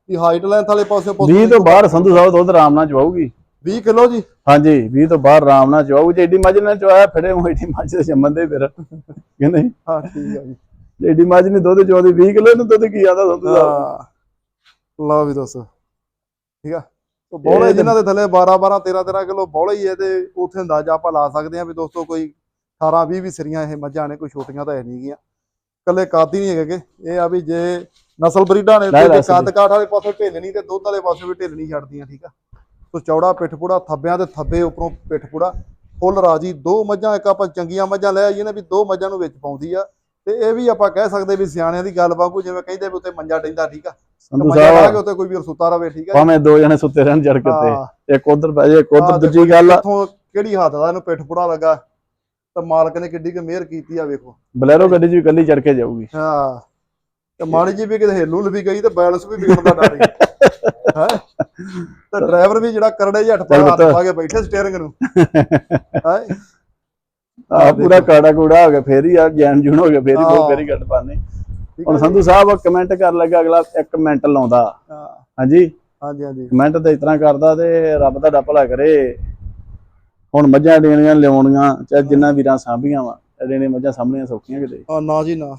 ਵੀ ਹਾਈਟ ਲੈਂਥ ਵਾਲੇ ਪਾਸੇ 20 ਤੋਂ ਬਾਹਰ ਸੰਧੂ ਸਾਹਿਬ ਦੁੱਧ ਆਰਾਮ ਨਾਲ ਚਵਾਊਗੀ। 20 ਕਿਲੋ ਜੀ? ਹਾਂਜੀ 20 ਤੋਂ ਬਾਹਰ ਆਰਾਮ ਨਾਲ ਚਵਾਊਗੀ। ਜੇ ਏਡੀ ਮੱਝ ਨਾਲ ਚਵਾਇਆ ਫੜੇ ਉਹ ਏਡੀ ਮੱਝ ਦੇ ਜੰਮਣ ਦੇ ਫਿਰ। ਕਿ ਨਹੀਂ? ਹਾਂ ਠੀਕ ਆ ਜੀ। ਜੇ ਏਡੀ ਮੱਝ ਨਹੀਂ ਦੁੱਧ ਚਵਾਉਂਦੀ 20 ਕਿਲੋ ਨੂੰ ਦੁੱਧ ਕੀ ਆਦਾ ਸਾਹਿਬ ਹਾਂ ਲਓ ਵੀ ਦੋਸਤੋ ਠੀਕ ਆ? ਤੋ ਬੋਲੇ ਜਿਨ੍ਹਾਂ ਦੇ ਥੱਲੇ 12 12 13 13 ਕਿਲੋ ਬੋਲੇ ਹੀ ਹੈ ਤੇ ਉਥੇ ਅੰਦਾਜ਼ਾ ਆਪਾਂ ਲਾ ਸਕਦੇ ਹਾਂ ਵੀ ਦੋਸਤੋ ਕੋਈ 18 20 ਵੀ ਸਰੀਆਂ ਇਹ ਮੱਝਾਂ ਨੇ ਕੋਈ ਛੋਟੀਆਂ ਤਾਂ ਹੈ ਨਹੀਂ ਗੀਆਂ। ਕੱਲੇ ਕਾਦੀ ਨਹੀਂ ਹੈਗੇ ਇਹ ਆ ਵੀ ਜੇ ਨਸਲ ਬਰੀਡਾਂ ਨੇ ਤੇ ਕੱਦ ਕਾਠ ਵਾਲੇ ਪਾਸੇ ਢਿੱਲ ਤੇ ਦੁੱਧ ਵਾਲੇ ਪਾਸੇ ਵੀ ਢਿੱਲ ਨਹੀਂ ਛੱਡਦੀਆਂ ਠੀਕ ਆ? ਸੋ ਚੌੜਾ ਪਿੱਠ ਪੂੜਾ ਥੱਬਿਆਂ ਤੇ ਥੱਬੇ ਉੱਪਰੋਂ ਪਿੱਠ ਪੂੜਾ। ਫੁੱਲ ਰਾਜੀ ਦੋ ਮੱਝਾਂ ਇੱਕ ਆਪਾਂ ਚੰਗੀਆਂ ਮੱਝਾਂ ਲੈ ਆਈਏ ਨੇ ਵੀ ਦੋ ਮੱਝਾਂ ਨੂੰ ਵਿੱਚ ਪਾਉਂਦੀ ਆ। ਤੇ ਇਹ ਵੀ ਆਪਾਂ ਕਹਿ ਸਕਦੇ ਵੀ ਸਿਆਣਿਆਂ ਦੀ ਗੱਲ ਵਾਂਗੂ ਜਿਵੇਂ ਕਹਿੰਦੇ ਵੀ ਉੱਤੇ ਮੰਜਾ ਡੈਂਦਾ ਠੀਕ ਆ। ਸੰਧੂ ਮੰਜਾ ਲਾ ਕੇ ਸਾਹਿਬ ਉੱਤੇ ਕੋਈ ਵੀਰ ਸੁੱਤਾ ਰਵੇ ਠੀਕ ਆ ਭਾਵੇਂ ਦੋ ਜਣੇ ਸੁੱਤੇ ਰਹਿਣ ਜੜ ਕੇ ਤੇ ਇੱਕ ਉਧਰ ਪੈ ਜੇ ਇੱਕ ਉਧਰ ਦੂਜੀ ਗੱਲ ਇੱਥੋਂ ਕਿਹੜੀ ਹੱਦ ਦਾ ਇਹਨੂੰ ਪਿੱਠ ਪੁੜਾ ਲੱਗਾ। ਤੇ ਮਾਲਕ ਨੇ ਕਿੱਡੀ ਕੁ ਮਿਹਰ ਕੀਤੀ ਆ ਵੇਖੋ। ਬਲੈਰੋ ਗੱਡੀ 'ਚ ਵੀ ਇਕੱਲੀ ਚੜ ਕੇ ਜਾਊਗੀ। ਹਾਂ। ਤੇ ਮਾੜੀ ਜੀ ਵੀ ਕਿਤੇ ਹਿੱਲੂ ਵੀ ਗਈ ਤੇ ਬੈਲੈਂਸ ਵੀ ਵਿਗੜਨ ਦਾ ਡਰ ਹੈ ਹੈ? ਤੇ ਡਰਾਈਵਰ ਵੀ ਜਿਹੜਾ ਕਰੜੇ ਜਿਹੇ ਹੱਥ ਪਾ ਚੱਲ ਹੱਥ ਪੁੱਤ। ਪਾ ਕੇ ਬੈਠੇ ਸਟੀਅਰਿੰਗ ਨੂੰ। ਹੈ? ਆ ਪੂਰਾ ਕਾੜਾ ਕੂੜਾ ਹੋ ਗਿਆ ਫੇਰ ਹੀ ਆ ਜੈਨ ਜੂਨ ਹੋ ਗਿਆ ਫੇਰ ਹੀ ਹਾਂ। ਫੇਰ ਹੀ ਗੱਡ ਪਾਣੇ ਹੁਣ? ਸੰਧੂ ਸਾਹਿਬ ਕਮੈਂਟ ਕਰ ਲੱਗਾ ਅਗਲਾ ਇੱਕ ਮਿੰਟ ਲਾਉਂਦਾ। ਹਾਂ, ਹਾਂਜੀ? ਹਾਂਜੀ ਹਾਂਜੀ। ਕਮੈਂਟ ਤੇ ਇਸ ਤਰ੍ਹਾਂ ਕਰਦਾ ਤੇ ਰੱਬ ਦਾ ਭਲਾ ਕਰੇ। ਹੁਣ ਮੱਝਾਂ ਦੇਣੀਆਂ ਲਿਆਉਣੀਆਂ ਚਾਹੇ ਜਿੰਨਾ ਵੀਰਾਂ ਸਾਂਭੀਆਂ ਵਾ ਦੇਣੇ ਮੱਝਾਂ ਸਾਹਮਣੀਆਂ ਸੌਖੀਆਂ ਕਿਤੇ। ਆ ਨਾ ਜੀ ਨਾ।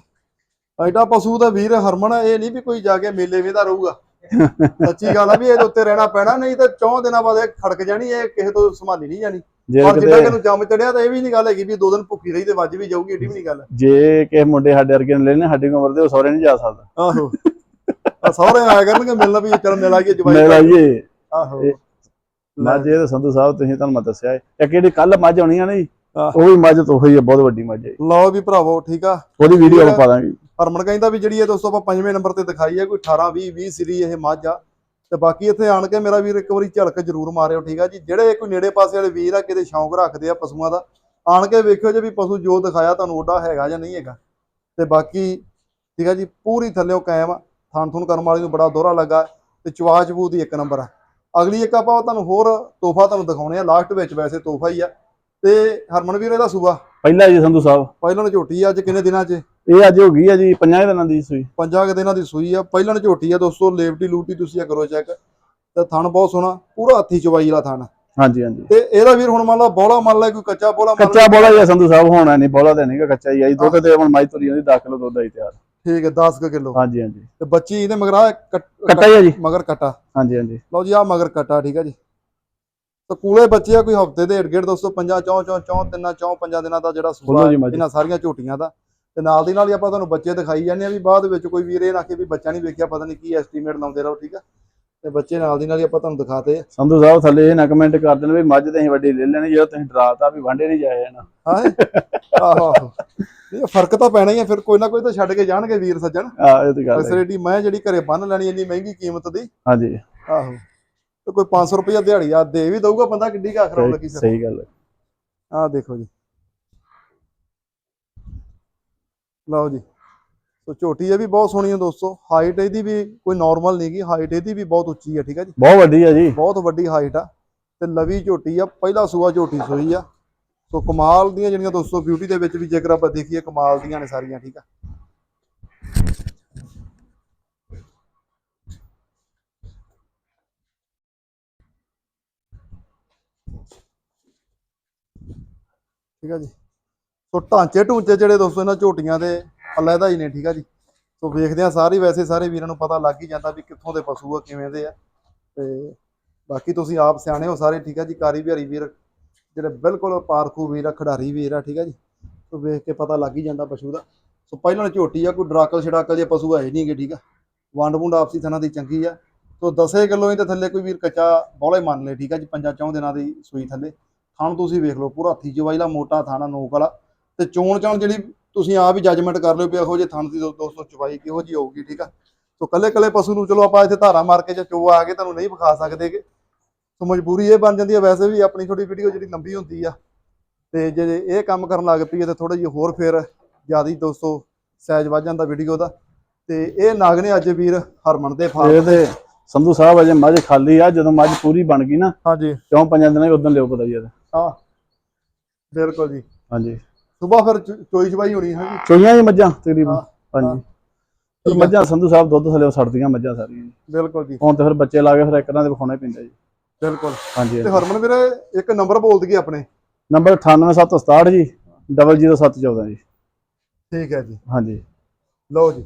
ਐਡਾ ਪਸ਼ੂ ਦਾ ਵੀਰ ਹਰਮਨ ਇਹ ਨਹੀਂ ਵੀ ਕੋਈ ਜਾ ਕੇ ਮੇਲੇ ਵੇਦਾ ਰਹੂਗਾ। ਸੱਚੀ ਗੱਲ ਆ ਵੀ ਇਹਦੇ ਉੱਤੇ ਰਹਿਣਾ ਪੈਣਾ ਨਹੀਂ ਤੇ ਚੌਂ ਦਿਨਾਂ ਬਾਅਦ ਇਹ ਖੜਕ ਜਾਣੀ ਇਹ ਕਿਸੇ ਤੋਂ ਸੰਭਾਲੀ ਨਹੀਂ ਜਾਣੀ। ਜੇ ਪਰ ਜਿੱਦਾਂ ਕਿਤੇ ਕਿ ਨੂੰ ਜੰਮ ਚੜਿਆ ਤਾਂ ਇਹ ਵੀ ਨਹੀਂ ਗੱਲ ਹੈਗੀ ਵੀ ਦੋ ਦਿਨ ਭੁੱਖੀ ਰਹੀ ਤੇ ਵੱਜ ਵੀ ਜਾਊਗੀ ਏਡੀ ਵੀ ਨਹੀਂ ਗੱਲ। ਜੇ ਕਿਸੇ ਮੁੰਡੇ ਸਾਡੇ ਵਰਗੇ ਨੇ ਲੈਣੇ ਸਾਡੀ ਉਮਰ ਦੇ ਉਹ ਸਹੁਰੇ ਨਹੀਂ ਜਾ ਸਕਦਾ। ਆਹੋ। ਆ ਸਹੁਰੇ ਆਇਆ ਕਰਨਗੇ ਮਿਲਣਾ ਵੀ ਚੱਲ ਮਿਲ ਆਈਏ ਜਵਾਈ ਮੇਰਾ ਇਹ ਆਹੋ ਮੱਝ ਇਹ ਸੰਧੂ ਸਾਹਿਬ ਤੁਸੀਂ ਤੁਹਾਨੂੰ ਮੈਂ ਦੱਸਿਆ ਹੈ। ਇੱਕ ਜਿਹੜੀ ਕੱਲ ਮੱਝ ਆਉਣੀ ਆ ਨਾ ਜੀ। ਉਹ ਵੀ ਮੱਝ ਤੋਂ ਹੋਈ ਹੈ ਬਹੁਤ ਵੱਡੀ ਮੱਝ ਹੈ ਲਓ ਵੀ ਭਰਾਵੋ ਠੀਕ ਆ। ਉਹਦੀ ਵੀਡੀਓ ਆਪਾਂ ਪਾ ਦਾਂਗੇ। ਹਰਮਨ ਕਹਿੰਦਾ ਵੀ ਜਿਹੜੀ ਇਹ ਦੋਸਤੋ ਆਪਾਂ ਪੰਜਵੇਂ ਨੰਬਰ ਤੇ ਦਿਖਾਈ ਹੈ ਕੋਈ 18 20 20 ਸਰੀ ਇਹ ਮੱਝ ਆ। ਤੇ ਬਾਕੀ ਇੱਥੇ ਆਣ ਕੇ ਮੇਰਾ ਵੀਰ ਇੱਕ ਵਾਰੀ ਝਲਕ ਜ਼ਰੂਰ ਮਾਰਿਓ ਠੀਕ ਆ ਜੀ? ਜਿਹੜੇ ਕੋਈ ਨੇੜੇ ਪਾਸੇ ਵਾਲੇ ਵੀਰ ਆ ਕਿਤੇ ਸ਼ੌਂਕ ਰੱਖਦੇ ਆ ਪਸ਼ੂਆਂ ਦਾ ਆਣ ਕੇ ਵੇਖਿਓ ਜੇ ਵੀ ਪਸ਼ੂ ਜੋ ਦਿਖਾਇਆ ਤੁਹਾਨੂੰ ਓਡਾ ਹੈਗਾ ਜਾਂ ਨਹੀਂ ਹੈਗਾ। ਤੇ ਬਾਕੀ ਠੀਕ ਆ ਜੀ ਪੂਰੀ ਥੱਲਿਓ ਕਾਇਮ ਆ ਥਣ ਥੁਣ ਕਰਮ ਵਾਲੀ ਨੂੰ ਬੜਾ ਦੋਹਰਾ ਲੱਗਾ ਤੇ ਚਵਾ ਚਬੂ ਦੀ ਇੱਕ ਨੰਬਰ ਆ। ਅਗਲੀ ਇੱਕ ਆਪਾਂ ਤੁਹਾਨੂੰ ਹੋਰ ਤੋਹਫਾ ਤੁਹਾਨੂੰ ਦਿਖਾਉਣੇ ਆ ਲਾਸਟ ਵਿੱਚ ਵੈਸੇ ਤੋਹਫਾ ਹੀ ਆ। ਤੇ ਹਰਮਨ ਵੀਰ ਇਹਦਾ ਸੂਆ? ਪਹਿਲਾ ਜੀ ਸੰਧੂ ਸਾਹਿਬ। ਪਹਿਲਾਂ ਝੋਟੀ ਆ ਅੱਜ ਕਿੰਨੇ ਦਿਨਾਂ 'ਚ? ਇਹ ਅੱਜ ਹੋ ਗਈ ਆ ਜੀ ਪੰਜਾਂ ਦਿਨਾਂ ਦੀ ਸੂਈ। ਪੰਜਾਂ ਕੁ ਦਿਨਾਂ ਦੀ ਸੂਈ ਆ। ਪਹਿਲਾਂ ਝੋਟੀ ਆ ਦੋਸਤੋ ਲੇਵਟੀ ਲੂਟੀ ਤੁਸੀਂ ਆ ਕਰੋ ਚੈੱਕ ਤੇ ਥਣ ਬਹੁਤ ਸੋਹਣਾ ਪੂਰਾ ਹੱਥੀ ਚਵਾਈ ਵਾਲਾ ਥਣ। ਹਾਂਜੀ ਹਾਂਜੀ। ਤੇ ਇਹਦਾ ਵੀਰ ਹੁਣ ਮੰਨ ਲਾ ਬੋਲਾ ਮੰਨ ਲੈ ਕੋਈ ਕੱਚਾ ਬੋਲਾ ਮੰਨ ਕੱਚਾ ਬੋਲਾ ਜੀ ਸੰਧੂ ਸਾਹਿਬ ਹੋਣਾ ਨਹੀਂ ਬੋਲਾ ਤੇ ਨਹੀਂਗਾ ਕੱਚਾ ਹੀ ਆਈ ਦੁੱਧ ਤੇ ਹੁਣ ਮਾਈ ਤੁਰੀ ਜਾਂਦੀ 10 ਕਿਲੋ ਦੁੱਧ ਆਈ ਤਿਆਰ। ਠੀਕ ਹੈ 10 ਕਿਲੋ। ਹਾਂਜੀ ਹਾਂਜੀ। ਤੇ ਬੱਚੀ ਇਹਦੇ ਮਗਰ ਆ ਕੱਟ- ਹੀ ਆ ਜੀ। ਮਗਰ ਕਟਾ। ਹਾਂਜੀ ਹਾਂਜੀ। ਲਓ ਜੀ ਆ ਮਗਰ ਕਟਾ ਠੀਕ ਆ ਜੀ। ਤੇ ਕੂਲੇ ਬੱਚੇ ਆ ਕੋਈ ਹਫ਼ਤੇ ਦੇ ਏਡ ਦੋਸਤੋ ਪੰਜਾਂ ਚੌਂ ਚੌਂ ਚੌਂ ਤਿੰਨਾਂ ਚੌਂ ਪੰਜਾਂ ਦਿਨਾਂ ਦਾ ਜਿਹੜਾ ਸੂਆ। ਇਹਨਾਂ ਸਾਰੀਆਂ ਝੋਟੀਆਂ ਦਾ। ਤੇ ਨਾਲ ਦੀ ਨਾਲ ਹੀ ਆਪਾਂ ਤੁਹਾਨੂੰ ਬੱਚੇ ਦਿਖਾਈ ਜਾਂਦੇ ਆ ਵੀ ਬਾਅਦ ਵਿੱਚ ਕੋਈ ਵੀਰ ਇਹ ਨਾ ਕਿ ਵੀ ਬੱਚਾ ਨਹੀਂ ਵੇਖਿਆ ਪਤਾ ਨਹੀਂ ਕੀ ਐਸਟੀਮੇਟ ਲਾਉਂਦੇ ਰਹੋ ਠੀਕ ਆ? ਤੇ ਬੱਚੇ ਨਾਲ ਦੀ ਨਾਲ ਹੀ ਆਪਾਂ ਤੁਹਾਨੂੰ ਦਿਖਾਤੇ ਆ। ਸੰਧੂ ਸਾਹਿਬ ਥੱਲੇ ਇਹ ਨਾ ਕਮੈਂਟ ਕਰ ਦੇਣ ਵੀ ਮੱਝ ਤੇ ਅਸੀਂ ਵੱਡੀ ਲੈ ਲੈਣੀ ਜੇ ਤੁਸੀਂ ਡਰਾਤਾ ਵੀ ਵਾਂਡੇ ਨਹੀਂ ਜਾਏ ਨਾ। ਹਾਂ ਆਹੋ ਇਹ ਫ਼ਰਕ ਤਾਂ ਪੈਣਾ ਹੀ ਆ ਫਿਰ ਕੋਈ ਨਾ ਕੋਈ ਤਾਂ ਛੱਡ ਕੇ ਜਾਣਗੇ ਵੀਰ ਸੱਜਣ। ਆ ਇਹ ਤੇ ਗੱਲ ਹੈ ਮੈਂ ਜਿਹੜੀ ਘਰੇ ਬੰਨ ਲੈਣੀ ਇੰਨੀ ਮਹਿੰਗੀ ਕੀਮਤ ਦੀ। ਹਾਂਜੀ। ਆਹੋ। ਤੇ ਕੋਈ 500 ਰੁਪਏ ਦਿਹਾੜੀ ਆ ਦੇ ਵੀ ਦਊਗਾ ਬੰਦਾ ਕਿੱਡੀ ਕਾ ਖਰਾਬ ਲੱਗੀ ਸਹੀ ਗੱਲ ਹੈ। ਆਹ ਦੇਖੋ ਜੀ। ਲਓ ਜੀ। ਸੋ ਝੋਟੀ ਇਹ ਵੀ ਬਹੁਤ ਸੋਹਣੀ ਹੈ ਦੋਸਤੋ। ਹਾਈਟ ਇਹਦੀ ਵੀ ਕੋਈ ਨਾਰਮਲ ਨਹੀਂ ਗੀ। ਹਾਈਟ ਇਹਦੀ ਵੀ ਬਹੁਤ ਉੱਚੀ ਹੈ ਠੀਕ ਹੈ ਜੀ? ਬਹੁਤ ਵੱਡੀ ਆ ਜੀ। ਬਹੁਤ ਵੱਡੀ ਹਾਈਟ ਆ। ਤੇ ਲਵੀ ਝੋਟੀ ਆ। ਪਹਿਲਾ ਸੂਆ ਝੋਟੀ ਸੋਈ ਆ। ਸੋ ਕਮਾਲ ਦੀਆਂ ਜਿਹੜੀਆਂ ਦੋਸਤੋ ਬਿਊਟੀ ਦੇ ਵਿੱਚ ਵੀ ਜੇਕਰ ਆਪਾਂ ਦੇਖੀਏ ਕਮਾਲ ਦੀਆਂ ਨੇ ਸਾਰੀਆਂ ਠੀਕ ਆ। ਠੀਕ ਆ ਜੀ। ਸੋ ਢਾਂਚੇ ਢੂੰਚੇ ਜਿਹੜੇ ਦੋਸਤੋ ਇਹਨਾਂ ਝੋਟੀਆਂ ਦੇ ਅਲੱਗਾ ਹੀ ਨੇ, ਠੀਕ ਆ ਜੀ। ਸੋ ਵੇਖਦੇ ਆ ਸਾਰੇ ਵੈਸੇ ਸਾਰੇ ਵੀਰਾਂ ਨੂੰ ਪਤਾ ਲੱਗ ਹੀ ਜਾਂਦਾ ਵੀ ਕਿੱਥੋਂ ਦੇ ਪਸ਼ੂ ਆ, ਕਿਵੇਂ ਦੇ ਆ। ਤੇ ਬਾਕੀ ਤੁਸੀਂ ਆਪ ਸਿਆਣੇ ਹੋ ਸਾਰੇ, ਠੀਕ ਆ ਜੀ। ਕਾਰੀ ਬਿਹਾਰੀ ਵੀਰ, ਜਿਹੜੇ ਬਿਲਕੁਲ ਪਾਰਖੂ ਵੀਰ ਆ, ਖਿਡਾਰੀ ਵੀਰ ਆ, ਠੀਕ ਆ ਜੀ। ਸੋ ਵੇਖ ਕੇ ਪਤਾ ਲੱਗ ਹੀ ਜਾਂਦਾ ਪਸ਼ੂ ਦਾ। ਸੋ ਪਹਿਲਾਂ ਝੋਟੀ ਆ, ਕੋਈ ਡਰਾਕਲ ਛੜਾਕਲ ਜੇ ਪਸ਼ੂ ਹੈ ਨਹੀਂਗੇ ਠੀਕ ਆ। ਵੰਡ ਵੁੰਡ ਆਪਸੀ ਥਣਾ ਦੀ ਚੰਗੀ ਆ। ਸੋ 10 ਕਿਲੋ ਹੀ ਤੇ ਥੱਲੇ ਕੋਈ ਵੀਰ ਕੱਚਾ ਬੌਲੇ ਮੰਨ ਲੈ, ਠੀਕ ਆ ਜੀ, ਪੰਜਾਂ ਚੌਂ ਦਿਨਾਂ ਦੀ ਸੂਈ ਥੱਲੇ। ਥਣ ਤੁਸੀਂ ਵੇਖ ਲਓ, ਪੂਰਾ ਹੱਥੀ ਜਵਾਈਲਾ ਮੋਟਾ ਥਾਣਾ ਨੋਕ ਵਾਲਾ। ਤੇ ਚੋਣ ਚਾਣ ਜਿਹੜੀ ਤੁਸੀਂ ਆਪ ਹੀ ਜੱਜਮੈਂਟ ਕਰ ਲਿਓ ਵੀ ਇਹੋ ਜਿਹੇ ਥਣ ਦੀ ਦੋ- ਦੋਸਤੋ ਚਵਾਈ ਕਿਹੋ ਜੀ ਹੋਊਗੀ ਠੀਕ ਆ? ਸੋ ਕੱਲੇ ਕੱਲੇ ਪਸ਼ੂ ਨੂੰ ਚਲੋ ਆਪਾਂ ਇੱਥੇ ਧਾਰਾ ਮਾਰ ਕੇ ਜਾਂ ਚੋ ਆ ਕੇ ਤੁਹਾਨੂੰ ਨਹੀਂ ਵਿਖਾ ਸਕਦੇਗੇ ਸੋ ਮਜਬੂਰੀ ਇਹ ਬਣ ਜਾਂਦੀ ਹੈ ਵੈਸੇ ਵੀ ਆਪਣੀ ਛੋਟੀ ਵੀਡੀਓ ਜਿਹੜੀ ਲੰਬੀ ਹੁੰਦੀ ਆ ਤੇ ਜੇ ਇਹ ਕੰਮ ਕਰਨ ਲੱਗ ਪਈਏ ਤੇ ਥੋੜਾ ਜਿਹਾ ਹੋਰ ਫਿਰ ਜ਼ਿਆਦਾ ਦੋਸਤੋ ਸਾਈਜ਼ ਵੱਧ ਜਾਂਦਾ ਵੀਡੀਓ ਦਾ। ਤੇ ਇਹ ਨਾਗ ਨੇ ਅੱਜ ਵੀਰ ਹਰਮਨ ਦੇ ਫਾਰਮ ਤੇ ਸੰਧੂ ਸਾਹਿਬ ਅਜੇ ਮੱਝ ਖਾਲੀ ਆ ਜਦੋਂ ਮੱਝ ਪੂਰੀ ਬਣ ਗਈ ਨਾ ਹਾਂਜੀ। ਕਿਉਂ ਪੰਜਾਂ ਦਿਨਾਂ ਉਦੋਂ ਲਿਓ ਪਤਾ ਜੀ ਇਹਦਾ। ਹਾਂ। ਬਿਲਕੁਲ ਜੀ। ਹਾਂਜੀ। ਸਵੇਰ ਫਿਰ ਚੋ- ਚੋਈ ਚਵਾਈ ਹੋਣੀ ਹੈ ਜੀ ਚੋਈਆਂ ਹੀ ਮੱਝਾਂ ਤਕਰੀਬਨ ਹਾਂ, ਹਾਂਜੀ ਠੀਕ ਆ। ਮੱਝਾਂ ਸੰਧੂ ਸਾਹਿਬ ਦੁੱਧ ਥਲੇ ਸੜਦੀਆਂ ਮੱਝਾਂ ਸਾਰੀਆਂ। ਜੀ। ਬਿਲਕੁਲ ਜੀ। ਹੁਣ ਤੇ ਫਿਰ ਬੱਚੇ ਲਾ ਕੇ ਫਿਰ ਇੱਕ ਨਾਲ ਦੇ ਵਿਖਾਉਣੇ ਪੈਂਦਾ ਜੀ। ਬਿਲਕੁਲ। ਹਾਂਜੀ ਤੇ ਹਰਮਨ ਵੀਰੇ ਇੱਕ ਨੰਬਰ ਬੋਲ ਦਈਏ ਆਪਣੇ? ਨੰਬਰ 98767 ਜੀ 00714 ਜੀ। ਠੀਕ ਹੈ ਜੀ। ਹਾਂਜੀ। ਲਓ ਜੀ।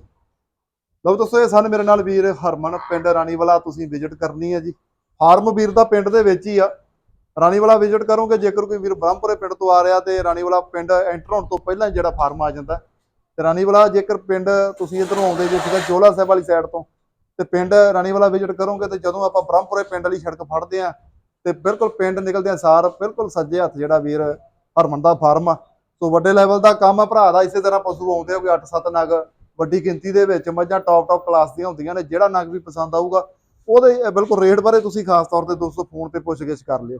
ਲਓ ਦੋਸਤੋ ਇਹ ਸਨ ਮੇਰੇ ਨਾਲ ਵੀਰ ਹਰਮਨ ਪਿੰਡ ਰਾਣੀਵਾਲਾ। ਤੁਸੀਂ ਵਿਜ਼ਿਟ ਕਰਨੀ ਹੈ ਜੀ। ਫਾਰਮ ਵੀਰ ਦਾ ਪਿੰਡ ਦੇ ਵਿੱਚ ਹੀ ਆ। ਰਾਣੀਵਾਲਾ ਵਿਜ਼ਿਟ ਕਰੋਗੇ, ਜੇਕਰ ਕੋਈ ਵੀਰ ਬ੍ਰਹਮਪੁਰੇ ਪਿੰਡ ਤੋਂ ਆ ਰਿਹਾ ਤੇ ਰਾਣੀਵਾਲਾ ਪਿੰਡ ਐਂਟਰ ਹੋਣ ਤੋਂ ਪਹਿਲਾਂ ਜਿਹੜਾ ਫਾਰਮ ਆ ਜਾਂਦਾ। ਤੇ ਰਾਣੀਵਾਲਾ, ਜੇਕਰ ਪਿੰਡ ਤੁਸੀਂ ਇਧਰੋਂ ਆਉਂਦੇ ਜੇ ਸੀਗਾ ਜੋਲਾ ਸਾਹਿਬ ਵਾਲੀ ਸਾਈਡ ਤੋਂ, ਤੇ ਪਿੰਡ ਰਾਣੀਵਾਲਾ ਵਿਜ਼ਿਟ ਕਰੋਗੇ ਤੇ ਜਦੋਂ ਆਪਾਂ ਬ੍ਰਹਮਪੁਰੇ ਪਿੰਡ ਵਾਲੀ ਸੜਕ ਫੜਦੇ ਆ ਤੇ ਬਿਲਕੁਲ ਪਿੰਡ ਨਿਕਲਦੇ ਆ ਸਾਰ, ਬਿਲਕੁਲ ਸੱਜੇ ਹੱਥ ਜਿਹੜਾ ਵੀਰ ਹਰਮਨ ਦਾ ਫਾਰਮ ਆ। ਸੋ ਵੱਡੇ ਲੈਵਲ ਦਾ ਕੰਮ ਆ ਭਰਾ ਦਾ, ਇਸੇ ਤਰ੍ਹਾਂ ਪਸ਼ੂ ਆਉਂਦੇ ਆ, ਕੋਈ 8-7 ਨਗ, ਵੱਡੀ ਗਿਣਤੀ ਦੇ ਵਿੱਚ ਮੱਝਾਂ ਟੌਪ ਟੌਪ ਕਲਾਸ ਦੀਆਂ ਹੁੰਦੀਆਂ ਨੇ, ਜਿਹੜਾ ਨਗ ਵੀ ਪਸੰਦ ਆਊਗਾ, ਉਹਦੇ ਬਿਲਕੁਲ ਰੇਟ ਬਾਰੇ ਤੁਸੀਂ ਖਾਸ ਤੌਰ ਤੇ ਦੋਸਤੋ ਫੋਨ ਤੇ ਪੁੱਛਗਿੱਛ ਕਰ ਲਿਓ।